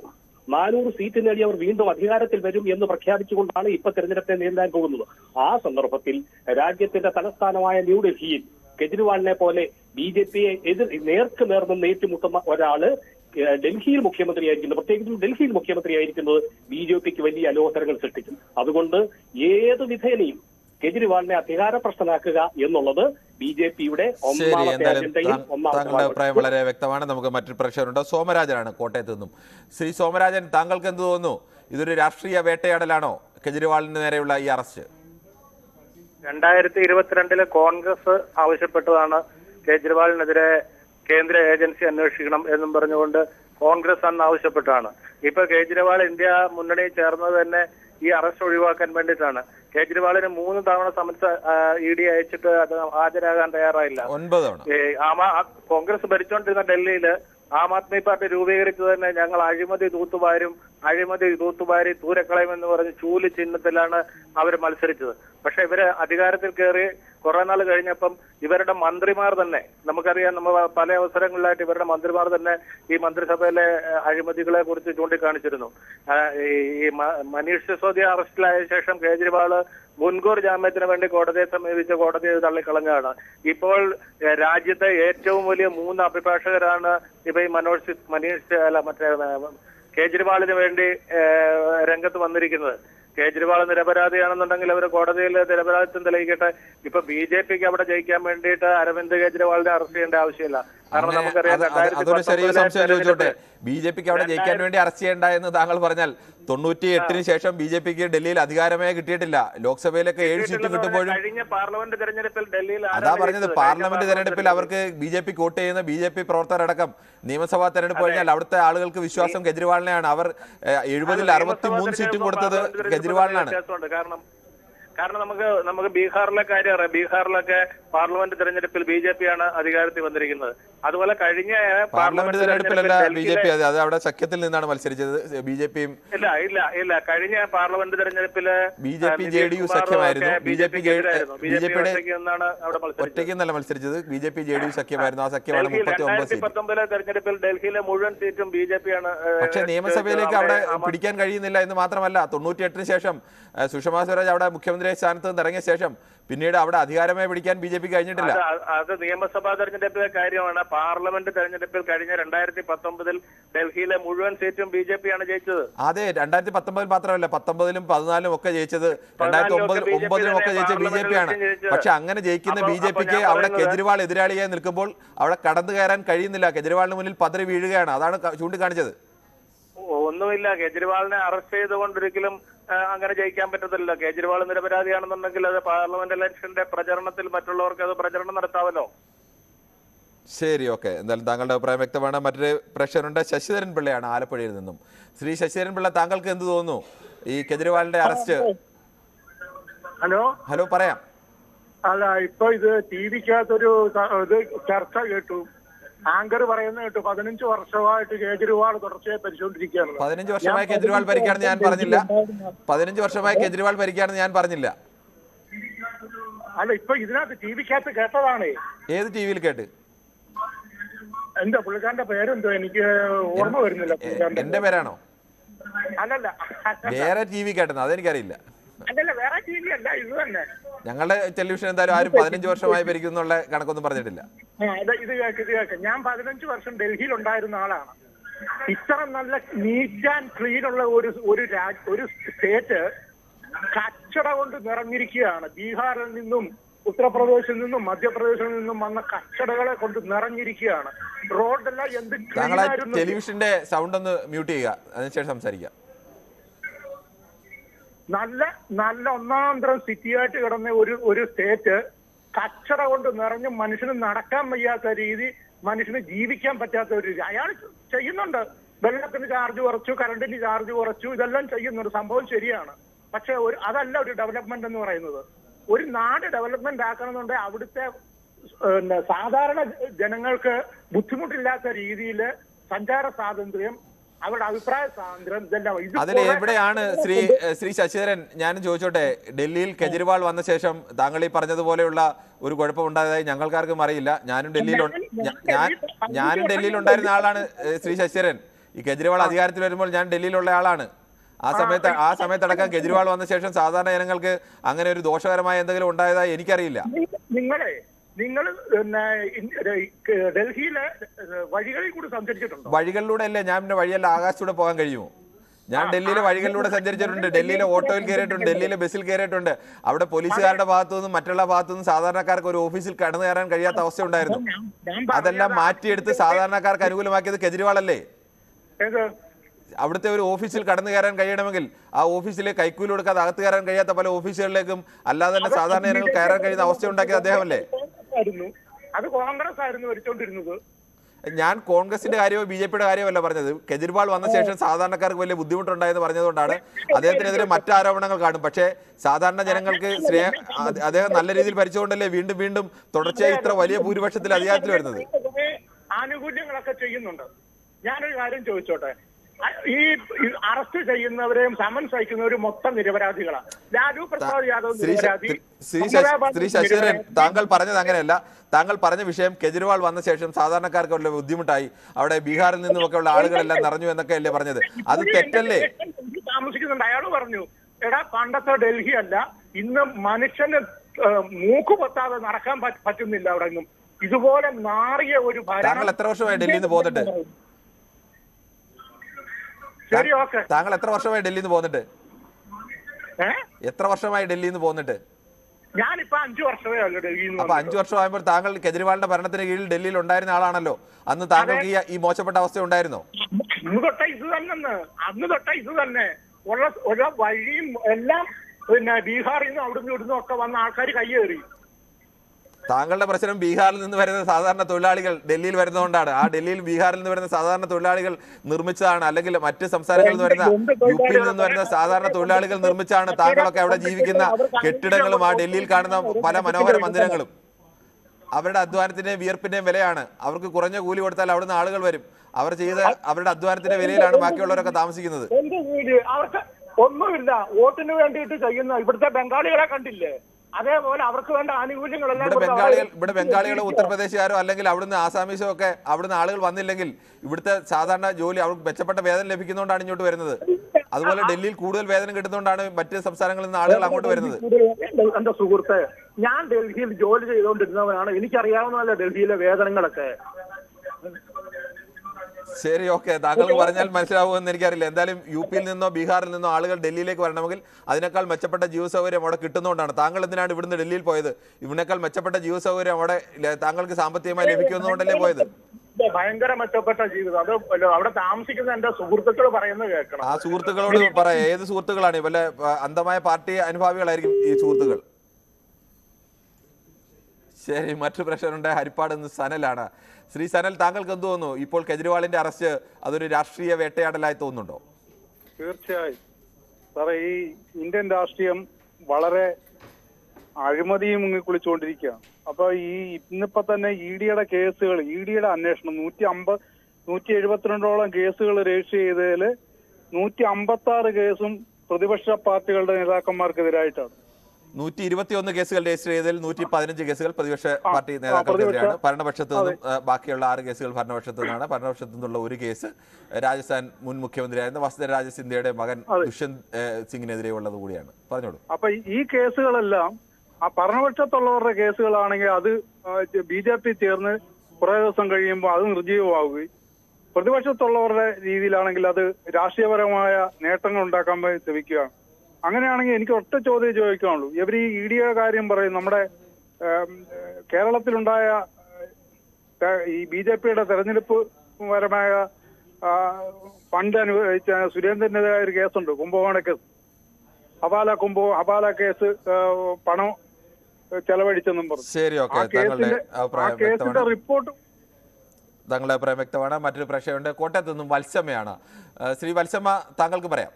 നാനൂറ് സീറ്റ് നേടി അവർ വീണ്ടും അധികാരത്തിൽ വരും എന്ന് പ്രഖ്യാപിച്ചുകൊണ്ടാണ് ഇപ്പൊ തെരഞ്ഞെടുപ്പിനെ നേരിടാൻ പോകുന്നത്. ആ സന്ദർഭത്തിൽ രാജ്യത്തിന്റെ തലസ്ഥാനമായ ന്യൂഡൽഹിയിൽ കെജ്രിവാളിനെ പോലെ ബി ജെ പിയെ എതിർ നേർക്ക് നേർന്ന് നേറ്റുമുട്ടുന്ന ഒരാൾ ഡൽഹിയിൽ മുഖ്യമന്ത്രിയായിരിക്കുന്നത് പ്രത്യേകിച്ചും ഡൽഹിയിൽ മുഖ്യമന്ത്രിയായിരിക്കുന്നത് ബി ജെ പിക്ക് വലിയ അലോസരങ്ങൾ സൃഷ്ടിക്കും അതുകൊണ്ട് ഏത് വിധേനയും കെജ്രിവാളിനെ അധികാര പ്രശ്നമാക്കുക എന്നുള്ളത് ബി ജെ പിയുടെ
താങ്കളുടെ അഭിപ്രായം വളരെ വ്യക്തമാണ്. നമുക്ക് മറ്റൊരു പ്രേക്ഷകരുണ്ട്. സോമരാജനാണ് കോട്ടയത്ത് നിന്നും. ശ്രീ സോമരാജൻ താങ്കൾക്ക് എന്ത് തോന്നുന്നു? ഇതൊരു രാഷ്ട്രീയ വേട്ടയാടലാണോ കെജ്രിവാളിന് നേരെയുള്ള ഈ അറസ്റ്റ്?
രണ്ടായിരത്തി ഇരുപത്തിരണ്ടിൽ കോൺഗ്രസ് ആവശ്യപ്പെട്ടതാണ് കേജ്രിവാളിനെതിരെ കേന്ദ്ര ഏജൻസി അന്വേഷിക്കണം എന്നും പറഞ്ഞുകൊണ്ട് കോൺഗ്രസ് അന്ന് ആവശ്യപ്പെട്ടാണ്. ഇപ്പൊ കേജ്രിവാൾ ഇന്ത്യ മുന്നണി ചേർന്നത് തന്നെ ഈ അറസ്റ്റ് ഒഴിവാക്കാൻ വേണ്ടിയിട്ടാണ്. കേജ്രിവാളിന് മൂന്ന് തവണ സമൻസ് ഇ ഡി അയച്ചിട്ട് അത് ഹാജരാകാൻ തയ്യാറായില്ല. കോൺഗ്രസ് ഭരിച്ചുകൊണ്ടിരുന്ന ഡൽഹിയിൽ ആം ആദ്മി പാർട്ടി രൂപീകരിച്ചത് തന്നെ ഞങ്ങൾ അഴിമതി തൂത്തുവാരും അഴിമതി തൂത്തുവാരി തൂരക്കളയുമെന്ന് പറഞ്ഞ് ചൂൽ ചിഹ്നത്തിലാണ് അവർ മത്സരിച്ചത്. പക്ഷെ ഇവർ അധികാരത്തിൽ കയറി കുറെ നാൾ കഴിഞ്ഞപ്പം ഇവരുടെ മന്ത്രിമാർ തന്നെ നമുക്കറിയാം നമ്മൾ പല അവസരങ്ങളിലായിട്ട് ഇവരുടെ മന്ത്രിമാർ തന്നെ ഈ മന്ത്രിസഭയിലെ അഴിമതികളെ കുറിച്ച് ചൂണ്ടിക്കാണിച്ചിരുന്നു. ഈ- മനീഷ് സിസോദിയ അറസ്റ്റിലായ ശേഷം കേജ്രിവാൾ മുൻകൂർ ജാമ്യത്തിന് വേണ്ടി കോടതിയെ സമീപിച്ച കോടതി ഇത് തള്ളിക്കളഞ്ഞാണ് ഇപ്പോൾ രാജ്യത്തെ ഏറ്റവും വലിയ മൂന്ന് അഭിഭാഷകരാണ് ഇപ്പൊ ഈ മനോജ് മനീഷ് അല്ല മറ്റേ കേജ്രിവാളിന് വേണ്ടി രംഗത്ത് വന്നിരിക്കുന്നത്. കേജ്രിവാൾ നിരപരാധിയാണെന്നുണ്ടെങ്കിൽ അവർ കോടതിയിൽ നിരപരാധിത്വം തെളിയിക്കട്ടെ. ഇപ്പൊ ബി ജെ പിക്ക് അവിടെ ജയിക്കാൻ വേണ്ടിയിട്ട് അരവിന്ദ് കേജ്രിവാളിനെ അറസ്റ്റ് ചെയ്യേണ്ട ആവശ്യമില്ല.
അതൊരു ചെറിയ സംശയം ചോദിച്ചോട്ടെ. ബി ജെ പിക്ക് അവിടെ ജയിക്കാൻ വേണ്ടി അറസ്റ്റ് ചെയ്യേണ്ട എന്ന് താങ്കൾ പറഞ്ഞാൽ തൊണ്ണൂറ്റി എട്ടിന് ശേഷം ബി ജെ പിക്ക് ഡൽഹിയിൽ അധികാരമേ കിട്ടിയിട്ടില്ല. ലോക്സഭയിലൊക്കെ ഏഴ് സീറ്റ് കിട്ടുമ്പോഴും
പാർലമെന്റ് തെരഞ്ഞെടുപ്പിൽ ഡൽഹിയിൽ
അതാ പറഞ്ഞത്. പാർലമെന്റ് തെരഞ്ഞെടുപ്പിൽ അവർക്ക് ബി ജെ പി വോട്ട് ചെയ്യുന്ന ബി ജെ പി പ്രവർത്തകരടക്കം നിയമസഭാ തെരഞ്ഞെടുപ്പ് കഴിഞ്ഞാൽ അവിടുത്തെ ആളുകൾക്ക് വിശ്വാസം കെജ്രിവാളിനെയാണ് അവർ എഴുപതിൽ അറുപത്തി മൂന്ന് സീറ്റും കൊടുത്തത് കെജ്രിവാളിനാണ്
കാരണം കാരണം നമുക്ക് നമുക്ക് ബീഹാറിലെ കാര്യം അറിയാം ബീഹാറിലൊക്കെ പാർലമെന്റ് തെരഞ്ഞെടുപ്പിൽ ബി ജെ പി ആണ് അധികാരത്തിൽ വന്നിരിക്കുന്നത് അതുപോലെ കഴിഞ്ഞ
പാർലമെന്റ് തെരഞ്ഞെടുപ്പിലല്ല ബി ജെ പി അത് അവിടെ സഖ്യത്തിൽ നിന്നാണ് മത്സരിച്ചത് ബി ജെ പിയും
ഇല്ല ഇല്ല ഇല്ല കഴിഞ്ഞ പാർലമെന്റ് തെരഞ്ഞെടുപ്പിൽ
B J P J D U സഖ്യമായിരുന്നു B J P
B J
പിയുടെ
അവിടെ മത്സരിച്ചത്
ഒറ്റയ്ക്ക് നല്ല മത്സരിച്ചത് B J P J D U സഖ്യമായിരുന്നു ആ സഖ്യമാണ് മുപ്പത്തി ഒമ്പത് സീറ്റ്
പത്തൊമ്പതിലെ തെരഞ്ഞെടുപ്പിൽ ഡൽഹിയിലെ മുഴുവൻ സീറ്റും ബി ജെ പി ആണ്
പക്ഷെ നിയമസഭയിലേക്ക് അവിടെ പിടിക്കാൻ കഴിയുന്നില്ല എന്ന് മാത്രമല്ല തൊണ്ണൂറ്റി എട്ടിന് ശേഷം സുഷമാ സ്വരാജ് അവിടെ മുഖ്യമന്ത്രി സ്ഥാനത്ത് നിന്ന് ഇറങ്ങിയ ശേഷം പിന്നീട് അവിടെ അധികാരമേ പിടിക്കാൻ ബി ജെ പി കഴിഞ്ഞിട്ടില്ല.
അത് നിയമസഭാ തെരഞ്ഞെടുപ്പിലെ കാര്യമാണ്. പാർലമെന്റ് തെരഞ്ഞെടുപ്പിൽ കഴിഞ്ഞ രണ്ടായിരത്തി പത്തൊമ്പതിൽ ഡൽഹിയിലെ മുഴുവൻ സീറ്റും ബി ജെ പി ആണ് ജയിച്ചത്.
അതെ രണ്ടായിരത്തി പത്തൊമ്പതിൽ മാത്രമല്ല പത്തൊമ്പതിലും പതിനാലും ഒക്കെ ജയിച്ചത്. രണ്ടായിരത്തി ഒമ്പതിൽ ഒമ്പതിലും ഒക്കെ ജയിച്ച ബി ജെ പി ആണ് പക്ഷെ അങ്ങനെ ജയിക്കുന്ന ബി ജെ പിക്ക് അവിടെ കെജ്രിവാൾ എതിരാളിയായി നിൽക്കുമ്പോൾ അവിടെ കടന്നു കയറാൻ കഴിയുന്നില്ല. കെജ്രിവാളിന് മുന്നിൽ പതറി വീഴുകയാണ്. അതാണ് ചൂണ്ടിക്കാണിച്ചത്.
ഒന്നുമില്ല. കെജ്രിവാളിനെ അറസ്റ്റ് ചെയ്തുകൊണ്ടൊരിക്കലും അങ്ങനെ ജയിക്കാൻ പറ്റത്തില്ലല്ലോ. കേജ്രിവാൾ നിരപരാധിയാണെന്നുണ്ടെങ്കിൽ അത് പാർലമെന്റ് ഇലക്ഷന്റെ പ്രചരണത്തിൽ മറ്റുള്ളവർക്ക് അത് പ്രചരണം നടത്താമല്ലോ.
ശരി ഓക്കെ. എന്തായാലും താങ്കളുടെ അഭിപ്രായം വ്യക്തമാണ്. മറ്റൊരു പ്രേക്ഷകരുണ്ട് ശശിധരൻ പിള്ളയാണ് ആലപ്പുഴയിൽ നിന്നും. ശ്രീ ശശിധരൻ പിള്ള താങ്കൾക്ക് എന്ത് തോന്നുന്നു? ഈ കെജ്രിവാളിന്റെ അറസ്റ്റ്.
ഹലോ?
ഹലോ പറയാം.
അല്ല ഇപ്പൊ ഇത് ടി വിക്കകത്തൊരു ഇത് ചർച്ച കേട്ടു. ആങ്കർ പറയുന്ന കേട്ടു പതിനഞ്ച് വർഷമായിട്ട് കേജ്രിവാൾ തുടർച്ചയായി പരിശോധിച്ചിരിക്കുകയാണ്
പതിനഞ്ച് വർഷമായി കേജ്രിവാൾ ഭരിക്കുകയാണെന്ന് ഞാൻ പറഞ്ഞില്ല. പതിനഞ്ച് വർഷമായി കേജ്രിവാൾ ഭരിക്കുകയാണെന്ന് ഞാൻ പറഞ്ഞില്ല.
അല്ല ഇപ്പൊ ഇതിനകത്ത് ടി വിക്കകത്ത് കേട്ടതാണ്.
ഏത് ടി വിയിൽ കേട്ട്?
എന്താ പുള്ളിക്കാരന്റെ പേരെന്തോ? എനിക്ക് ഓർമ്മ വരുന്നില്ല
എന്റെ പേരാണോ?
അല്ലല്ല.
വേറെ ടി വി കേട്ടെന്ന് അതെനിക്കറിയില്ല.
അല്ലല്ല വേറെ ടി വി അല്ല ഇത് തന്നെ.
ഞങ്ങളുടെ ടെലിവിഷൻ എന്തായാലും ആരും പതിനഞ്ച് വർഷമായി ഭരിക്കുന്നുള്ള കണക്കൊന്നും പറഞ്ഞിട്ടില്ല.
ഇത് കേൾക്ക് കേക്ക് ഞാൻ പതിനഞ്ച് വർഷം ഡൽഹിയിൽ ഉണ്ടായിരുന്ന ആളാണ്. ഇത്ര നല്ല നീറ്റ് ആൻഡ് ക്ലീൻ ഉള്ള ഒരു ഒരു ഒരു സ്റ്റേറ്റ് കച്ചട കൊണ്ട് നിറഞ്ഞിരിക്കുകയാണ്. ബീഹാറിൽ നിന്നും ഉത്തർപ്രദേശിൽ നിന്നും മധ്യപ്രദേശിൽ നിന്നും വന്ന കച്ചടകളെ കൊണ്ട് നിറഞ്ഞിരിക്കുകയാണ്. റോഡെല്ലാം എന്ത്
ടെലിവിഷന്റെ സൗണ്ട് ഒന്ന് മ്യൂട്ട് ചെയ്യുക. അതിനുശേഷം സംസാരിക്കാം.
നല്ല നല്ല ഒന്നാന്തരം സിറ്റിയായിട്ട് കിടന്ന ഒരു ഒരു സ്റ്റേറ്റ് കച്ചട കൊണ്ട് നിറഞ്ഞ് മനുഷ്യന് നടക്കാൻ വയ്യാത്ത രീതി മനുഷ്യന് ജീവിക്കാൻ പറ്റാത്ത ഒരു രീതി. അയാൾ ചെയ്യുന്നുണ്ട്. വെള്ളത്തിന് ചാർജ് കുറച്ചു കറണ്ടിന് ചാർജ് കുറച്ചു ഇതെല്ലാം ചെയ്യുന്നുണ്ട്. സംഭവം ശരിയാണ്. പക്ഷെ ഒരു അതല്ല ഒരു ഡെവലപ്മെന്റ് എന്ന് പറയുന്നത്. ഒരു നാട് ഡെവലപ്മെന്റ് ആക്കണമെന്നുണ്ടെങ്കിൽ അവിടുത്തെ സാധാരണ ജനങ്ങൾക്ക് ബുദ്ധിമുട്ടില്ലാത്ത രീതിയിൽ സഞ്ചാര സ്വാതന്ത്ര്യം അവരുടെ അഭിപ്രായ സ്വാതന്ത്ര്യം ഇതെല്ലാം
അതിൽ എവിടെയാണ് ശ്രീ ശ്രീ ശശിധരൻ? ഞാനും ചോദിച്ചോട്ടെ ഡൽഹിയിൽ കെജ്രിവാൾ വന്ന ശേഷം താങ്കൾ ഈ പറഞ്ഞതുപോലെയുള്ള ഒരു കുഴപ്പമുണ്ടായതായി ഞങ്ങൾക്കാർക്കും അറിയില്ല. ഞാനും ഡൽഹിയിൽ ഞാൻ ഞാനും ഡൽഹിയിൽ ഉണ്ടായിരുന്ന ആളാണ് ശ്രീ ശശിധരൻ. ഈ കെജ്രിവാൾ അധികാരത്തിൽ വരുമ്പോൾ ഞാൻ ഡൽഹിയിലുള്ള ആളാണ്. ആ സമയത്ത് ആ സമയത്തടക്കം കെജ്രിവാൾ വന്ന ശേഷം സാധാരണ ജനങ്ങൾക്ക് അങ്ങനെ ഒരു ദോഷകരമായ എന്തെങ്കിലും ഉണ്ടായതായി എനിക്കറിയില്ല.
നിങ്ങളെ നിങ്ങൾ ഡൽഹിയിലെ വഴികളിൽ കൂടി സഞ്ചരിച്ചിട്ടുണ്ടോ?
വഴികളിലൂടെ അല്ലേ ഞാൻ പിന്നെ വഴിയല്ല ആകാശത്തൂടെ പോകാൻ കഴിയുമോ? ഞാൻ ഡൽഹിയിലെ വഴികളിലൂടെ സഞ്ചരിച്ചിട്ടുണ്ട്. ഡൽഹിയിലെ ഓട്ടോയിൽ കയറിയിട്ടുണ്ട് ഡൽഹിയിലെ ബസ്സിൽ കയറിയിട്ടുണ്ട്. അവിടെ പോലീസുകാരുടെ ഭാഗത്തുനിന്നും മറ്റുള്ള ഭാഗത്തുനിന്നും സാധാരണക്കാർക്ക് ഒരു ഓഫീസിൽ കടന്നു കയറാൻ കഴിയാത്ത അവസ്ഥ ഉണ്ടായിരുന്നു. അതെല്ലാം മാറ്റിയെടുത്ത് സാധാരണക്കാർക്ക് അനുകൂലമാക്കിയത് കെജ്രിവാൾ അല്ലേ അവിടുത്തെ ഒരു ഓഫീസിൽ കടന്നു കയറാൻ കഴിയണമെങ്കിൽ ആ ഓഫീസിലെ കൈക്കൂലി കൊടുക്കാതെ അകത്ത് കയറാൻ കഴിയാത്ത പല ഓഫീസുകളിലേക്കും അല്ലാതെ തന്നെ സാധാരണ ജനങ്ങൾ കയറാൻ കഴിയുന്ന അവസ്ഥ ഉണ്ടാക്കിയത് അദ്ദേഹമല്ലേ?
ആയിരുന്നു. അത് കോൺഗ്രസ് ആയിരുന്നു ഭരിച്ചോണ്ടിരുന്നത്.
ഞാൻ കോൺഗ്രസിന്റെ കാര്യമോ ബി ജെ പിയുടെ കാര്യമോ അല്ല പറഞ്ഞത്. കെജ്രിവാൾ വന്ന ശേഷം സാധാരണക്കാർക്ക് വലിയ ബുദ്ധിമുട്ടുണ്ടായെന്ന് പറഞ്ഞതുകൊണ്ടാണ് അദ്ദേഹത്തിനെതിരെ മറ്റ് ആരോപണങ്ങൾ കാണും. പക്ഷേ സാധാരണ ജനങ്ങൾക്ക് സ്നേഹ അദ്ദേഹം നല്ല രീതിയിൽ ഭരിച്ചുകൊണ്ടല്ലേ വീണ്ടും വീണ്ടും തുടർച്ചയായി ഇത്ര വലിയ ഭൂരിപക്ഷത്തിൽ അധികാരത്തിൽ വരുന്നത്?
ആനുകൂല്യങ്ങളൊക്കെ ചെയ്യുന്നുണ്ട്. ഞാനൊരു കാര്യം ചോദിച്ചോട്ടെ? ഈ അറസ്റ്റ് ചെയ്യുന്നവരെയും സമൻസ് അയക്കുന്നവരും മൊത്തം നിരപരാധികളാണ്. ലാലു പ്രസാദ് യാദവ് നിരപരാധി.
ശ്രീ ശശിധരൻ താങ്കൾ പറഞ്ഞത് അങ്ങനെയല്ല. താങ്കൾ പറഞ്ഞ വിഷയം കെജ്രിവാൾ വന്ന ശേഷം സാധാരണക്കാർക്ക് വല്ല ബുദ്ധിമുട്ടായി. അവിടെ ബീഹാറിൽ നിന്നുമൊക്കെ ഉള്ള ആളുകളെല്ലാം നിറഞ്ഞു എന്നൊക്കെ അല്ലേ പറഞ്ഞത് അത് തെറ്റല്ലേ?
താമസിക്കുന്നുണ്ട്. അയാൾ പറഞ്ഞു എടാ പണ്ടത്തെ ഡൽഹി അല്ല ഇന്ന് മനുഷ്യന് മൂക്ക് പൊത്താതെ നടക്കാൻ പറ്റുന്നില്ല അവിടെ ഇതുപോലെ നാറിയ ഒരു
താങ്കൾ എത്ര വർഷമായി ഡൽഹിയിൽ നിന്ന് പോന്നിട്ട്
ശരി ഓക്കെ.
താങ്കൾ എത്ര വർഷമായി ഡൽഹിയിൽ നിന്ന് പോന്നിട്ട് എത്ര വർഷമായി ഡൽഹിയിൽ നിന്ന് പോന്നിട്ട്?
ഞാനിപ്പോ അഞ്ചു വർഷമേ ഉള്ളൂ ഡൽഹിയിൽ നിന്ന്
അപ്പൊ അഞ്ചു വർഷം ആയപ്പോൾ താങ്കൾ കെജ്രിവാളിന്റെ ഭരണത്തിന് കീഴിൽ ഡൽഹിയിൽ ഉണ്ടായിരുന്ന ആളാണല്ലോ. അന്ന് താങ്കൾക്ക് ഈ ഈ മോശപ്പെട്ട അവസ്ഥ ഉണ്ടായിരുന്നോ?
അന്ന് തൊട്ട ഇത് തന്നെ അന്ന് തൊട്ട ഇത് തന്നെ. ഉള്ള ഉള്ള വഴിയും എല്ലാം പിന്നെ ബീഹാറിൽ നിന്നും അവിടുന്ന് ഇവിടുന്നും ഒക്കെ വന്ന ആൾക്കാർ കയ്യേറി.
താങ്കളുടെ പ്രശ്നം ബീഹാറിൽ നിന്ന് വരുന്ന സാധാരണ തൊഴിലാളികൾ ഡൽഹിയിൽ വരുന്നതുകൊണ്ടാണ്. ആ ഡൽഹിയിൽ ബീഹാറിൽ നിന്ന് വരുന്ന സാധാരണ തൊഴിലാളികൾ നിർമ്മിച്ചതാണ്. അല്ലെങ്കിൽ മറ്റ് സംസ്ഥാനങ്ങളിൽ നിന്ന് വരുന്ന യു പിയിൽ നിന്ന് വരുന്ന സാധാരണ തൊഴിലാളികൾ നിർമ്മിച്ചാണ് താങ്കളൊക്കെ അവിടെ ജീവിക്കുന്ന കെട്ടിടങ്ങളും ആ ഡൽഹിയിൽ കാണുന്ന പല മനോഹര മന്ദിരങ്ങളും. അവരുടെ അധ്വാനത്തിന്റെയും വിയർപ്പിന്റെയും വിലയാണ്. അവർക്ക് കുറഞ്ഞ കൂലി കൊടുത്താൽ അവിടുന്ന് ആളുകൾ വരും. അവർ ചെയ്ത അവരുടെ അധ്വാനത്തിന്റെ വിലയിലാണ് ബാക്കിയുള്ളവരൊക്കെ താമസിക്കുന്നത്.
ഒന്നുമില്ല. വോട്ടിന് വേണ്ടിയിട്ട് ചെയ്യുന്ന ഇവിടുത്തെ ബംഗാളികളെ കണ്ടില്ലേ? അതേപോലെ അവർക്ക് വേണ്ട ആനുകൂല്യങ്ങളെല്ലാം
ഇവിടെ ബംഗാളികൾ ഇവിടെ ബംഗാളികളോ ഉത്തർപ്രദേശുകാരോ അല്ലെങ്കിൽ അവിടുന്ന് ആസാമീസോ ഒക്കെ അവിടുന്ന് ആളുകൾ വന്നില്ലെങ്കിൽ ഇവിടുത്തെ സാധാരണ ജോലി അവർക്ക് മെച്ചപ്പെട്ട വേതനം ലഭിക്കുന്നതുകൊണ്ടാണ് ഇങ്ങോട്ട് വരുന്നത്. അതുപോലെ ഡൽഹിയിൽ കൂടുതൽ വേതനം കിട്ടുന്നതുകൊണ്ടാണ് മറ്റ് സംസ്ഥാനങ്ങളിൽ നിന്ന് ആളുകൾ അങ്ങോട്ട് വരുന്നത്.
എന്റെ- സുഹൃത്തെ ഞാൻ ഡൽഹിയിൽ ജോലി ചെയ്തുകൊണ്ടിരുന്നവനാണ്. എനിക്കറിയാവുന്നതല്ല ഡൽഹിയിലെ വേതനങ്ങളൊക്കെ.
ശരി ഓക്കെ. താങ്കൾ പറഞ്ഞാൽ മനസ്സിലാവുമെന്ന് എനിക്കറിയില്ല. എന്തായാലും യു പിയിൽ നിന്നോ ബീഹാറിൽ നിന്നോ ആളുകൾ ഡൽഹിയിലേക്ക് വരണമെങ്കിൽ അതിനേക്കാൾ മെച്ചപ്പെട്ട ജീവ സൗകര്യം അവിടെ കിട്ടുന്നതുകൊണ്ടാണ്. താങ്കൾ എന്തിനാണ് ഇവിടുന്ന് ഡൽഹിയിൽ പോയത്? ഇവിടേക്കാൾ മെച്ചപ്പെട്ട ജീവ സൗകര്യം അവിടെ താങ്കൾക്ക് സാമ്പത്തികമായി ലഭിക്കുന്നതുകൊണ്ടല്ലേ പോയത്?
ഭയങ്കര മെച്ചപ്പെട്ട ജീവിതം. അത് അവിടെ താമസിക്കുന്ന എന്റെ സുഹൃത്തുക്കൾ പറയുന്നത് കേൾക്കണം.
ആ സുഹൃത്തുക്കളോട് പറയാം ഏത് സുഹൃത്തുക്കളാണ്? വല്ല അന്ധമായ പാർട്ടി അനുഭാവികളായിരിക്കും ഈ സുഹൃത്തുക്കൾ. ശരി മറ്റു പ്രശ്നമുണ്ട് ഹരിപ്പാട് നിന്ന് സനലാണ്. ശ്രീ സനൽ താങ്കൾക്ക് എന്ത് തോന്നുന്നു? ഇപ്പോൾ കെജ്രിവാളിന്റെ അറസ്റ്റ് അതൊരു രാഷ്ട്രീയ വേട്ടയാടലായി തോന്നുന്നുണ്ടോ?
തീർച്ചയായും. സാറേ ഈ ഇന്ത്യൻ രാഷ്ട്രീയം വളരെ അഴിമതിയും മുങ്ങിക്കുളിച്ചുകൊണ്ടിരിക്കുകയാണ് അപ്പൊ ഈ ഇന്നിപ്പോ തന്നെ ഇ ഡിയുടെ കേസുകൾ ഇ ഡിയുടെ അന്വേഷണം നൂറ്റി അമ്പത് നൂറ്റി എഴുപത്തിരണ്ടോളം കേസുകൾ രജിസ്റ്റർ ചെയ്തതിൽ നൂറ്റി അമ്പത്തി ആറ് കേസും പ്രതിപക്ഷ പാർട്ടികളുടെ നേതാക്കന്മാർക്കെതിരായിട്ടാണ്.
നൂറ്റി ഇരുപത്തിയൊന്ന് കേസുകൾ രജിസ്റ്റർ ചെയ്തതിൽ നൂറ്റി പതിനഞ്ച് കേസുകൾ പ്രതിപക്ഷ പാർട്ടി നേതാക്കൾക്കെതിരെയാണ് ഭരണപക്ഷത്ത് നിന്നും ബാക്കിയുള്ള ആറ് കേസുകൾ ഭരണപക്ഷത്തു നിന്നാണ്. ഭരണപക്ഷത്തു നിന്നുള്ള ഒരു കേസ് രാജസ്ഥാൻ മുൻ മുഖ്യമന്ത്രിയായിരുന്ന വസുന്ധര രാജ സിന്ധ്യയുടെ മകൻ ദുഷ്യന്ത് സിംഗിനെതിരെ ഉള്ളത് കൂടിയാണ്. പറഞ്ഞോളൂ.
അപ്പൊ ഈ കേസുകളെല്ലാം ആ ഭരണപക്ഷത്തുള്ളവരുടെ കേസുകളാണെങ്കിൽ അത് ബി ജെ പി ചേർന്ന് കുറേ ദിവസം കഴിയുമ്പോൾ അത് നിർജീവമാവുകയും പ്രതിപക്ഷത്തുള്ളവരുടെ രീതിയിലാണെങ്കിൽ അത് രാഷ്ട്രീയപരമായ നേട്ടങ്ങൾ ഉണ്ടാക്കാൻ ശ്രമിക്കുകയാണ്. അങ്ങനെയാണെങ്കിൽ എനിക്ക് ഒറ്റ ചോദ്യം ചോദിക്കാനുള്ളൂ. ഇവർ ഈ ഇ ഡിയുടെ കാര്യം പറയും നമ്മുടെ കേരളത്തിലുണ്ടായ ഈ ബി ജെ പിയുടെ തെരഞ്ഞെടുപ്പ് പരമായ ഫണ്ട് അനുവദിച്ച സുരേന്ദ്രനെതിരായ ഒരു കേസുണ്ട് കുംഭകോണ കേസ്. ഹവാല കുംഭോ ഹവാല കേസ് പണം ചെലവഴിച്ചെന്നും പറഞ്ഞു.
ശരി ഓക്കെ. താങ്കളുടെ അഭിപ്രായം
കേസിന്റെ റിപ്പോർട്ട്
താങ്കളുടെ അഭിപ്രായം വ്യക്തമാണ്. മറ്റൊരു പ്രശ്നമുണ്ട് കോട്ടയത്ത് നിന്നും വത്സമ്മയാണ്. ശ്രീ വത്സമ്മ താങ്കൾക്ക് പറയാം.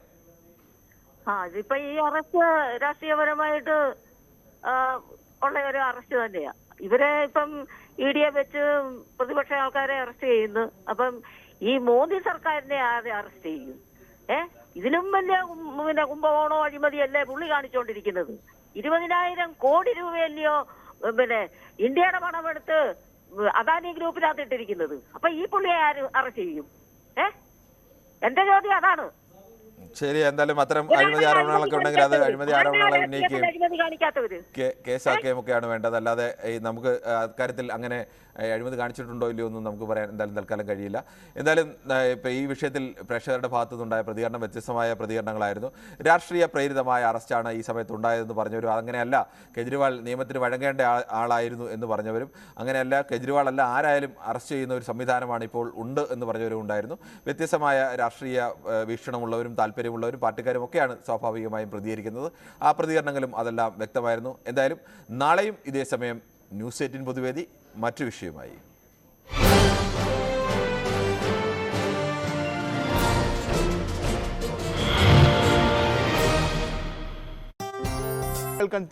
ആ ഇതിപ്പോ ഈ അറസ്റ്റ് രാഷ്ട്രീയപരമായിട്ട് ഉള്ള ഒരു അറസ്റ്റ് തന്നെയാ. ഇവരെ ഇപ്പം ഇ ഡിയെ വെച്ച് പ്രതിപക്ഷ ആൾക്കാരെ അറസ്റ്റ് ചെയ്യുന്നു. അപ്പം ഈ മോദി സർക്കാരിനെ ആരെ അറസ്റ്റ് ചെയ്യും? ഏ? ഇതിലും വലിയ പിന്നെ കുംഭകോണോ അഴിമതിയല്ലേ പുള്ളി കാണിച്ചുകൊണ്ടിരിക്കുന്നത് ഇരുപതിനായിരം കോടി രൂപയല്ലയോ പിന്നെ ഇന്ത്യയുടെ പണമെടുത്ത് അദാനി ഗ്രൂപ്പിനകത്ത് ഇട്ടിരിക്കുന്നത്. അപ്പൊ ഈ പുള്ളിയെ ആര് അറസ്റ്റ് ചെയ്യും? ഏ? എന്റെ ചോദ്യം അതാണ്.
ശരി എന്തായാലും അത്തരം അഴിമതി ആരോപണങ്ങളൊക്കെ ഉണ്ടെങ്കിൽ അത് അഴിമതി ആരോപണങ്ങളെ ഉന്നയിക്കുകയും കേസാക്കുകയും ഒക്കെയാണ് വേണ്ടത്. അല്ലാതെ ഈ നമുക്ക് അക്കാര്യത്തിൽ അങ്ങനെ അഴിമതി കാണിച്ചിട്ടുണ്ടോ ഇല്ലയോ ഒന്നും നമുക്ക് പറയാൻ എന്തായാലും തൽക്കാലം കഴിയില്ല. എന്തായാലും ഇപ്പൊ ഈ വിഷയത്തിൽ പ്രേക്ഷകരുടെ ഭാഗത്തു നിന്നുണ്ടായ പ്രതികരണം വ്യത്യസ്തമായ പ്രതികരണങ്ങളായിരുന്നു. രാഷ്ട്രീയ പ്രേരിതമായ അറസ്റ്റാണ് ഈ സമയത്ത് ഉണ്ടായതെന്ന് പറഞ്ഞവരും അങ്ങനെയല്ല കെജ്രിവാൾ നിയമത്തിന് വഴങ്ങേണ്ട ആളായിരുന്നു എന്ന് പറഞ്ഞവരും അങ്ങനെയല്ല കെജ്രിവാൾ അല്ല ആരായാലും അറസ്റ്റ് ചെയ്യുന്ന ഒരു സംവിധാനമാണ് ഇപ്പോൾ ഉണ്ട് എന്ന് പറഞ്ഞവരും ഉണ്ടായിരുന്നു. വ്യത്യസ്തമായ രാഷ്ട്രീയ വീക്ഷണമുള്ളവരും വീക്ഷണമുള്ളവരും താല്പര്യമുള്ളവരും പാർട്ടിക്കാരും ഒക്കെയാണ് സ്വാഭാവികമായും പ്രതികരിക്കുന്നത്. ആ പ്രതികരണങ്ങളും അതെല്ലാം വ്യക്തമായിരുന്നു. എന്തായാലും നാളെയും ഇതേ സമയം ന്യൂസ് എയ്റ്റീൻ പൊതുവേദി മറ്റു വിഷയമായി
കേൾക്കാൻ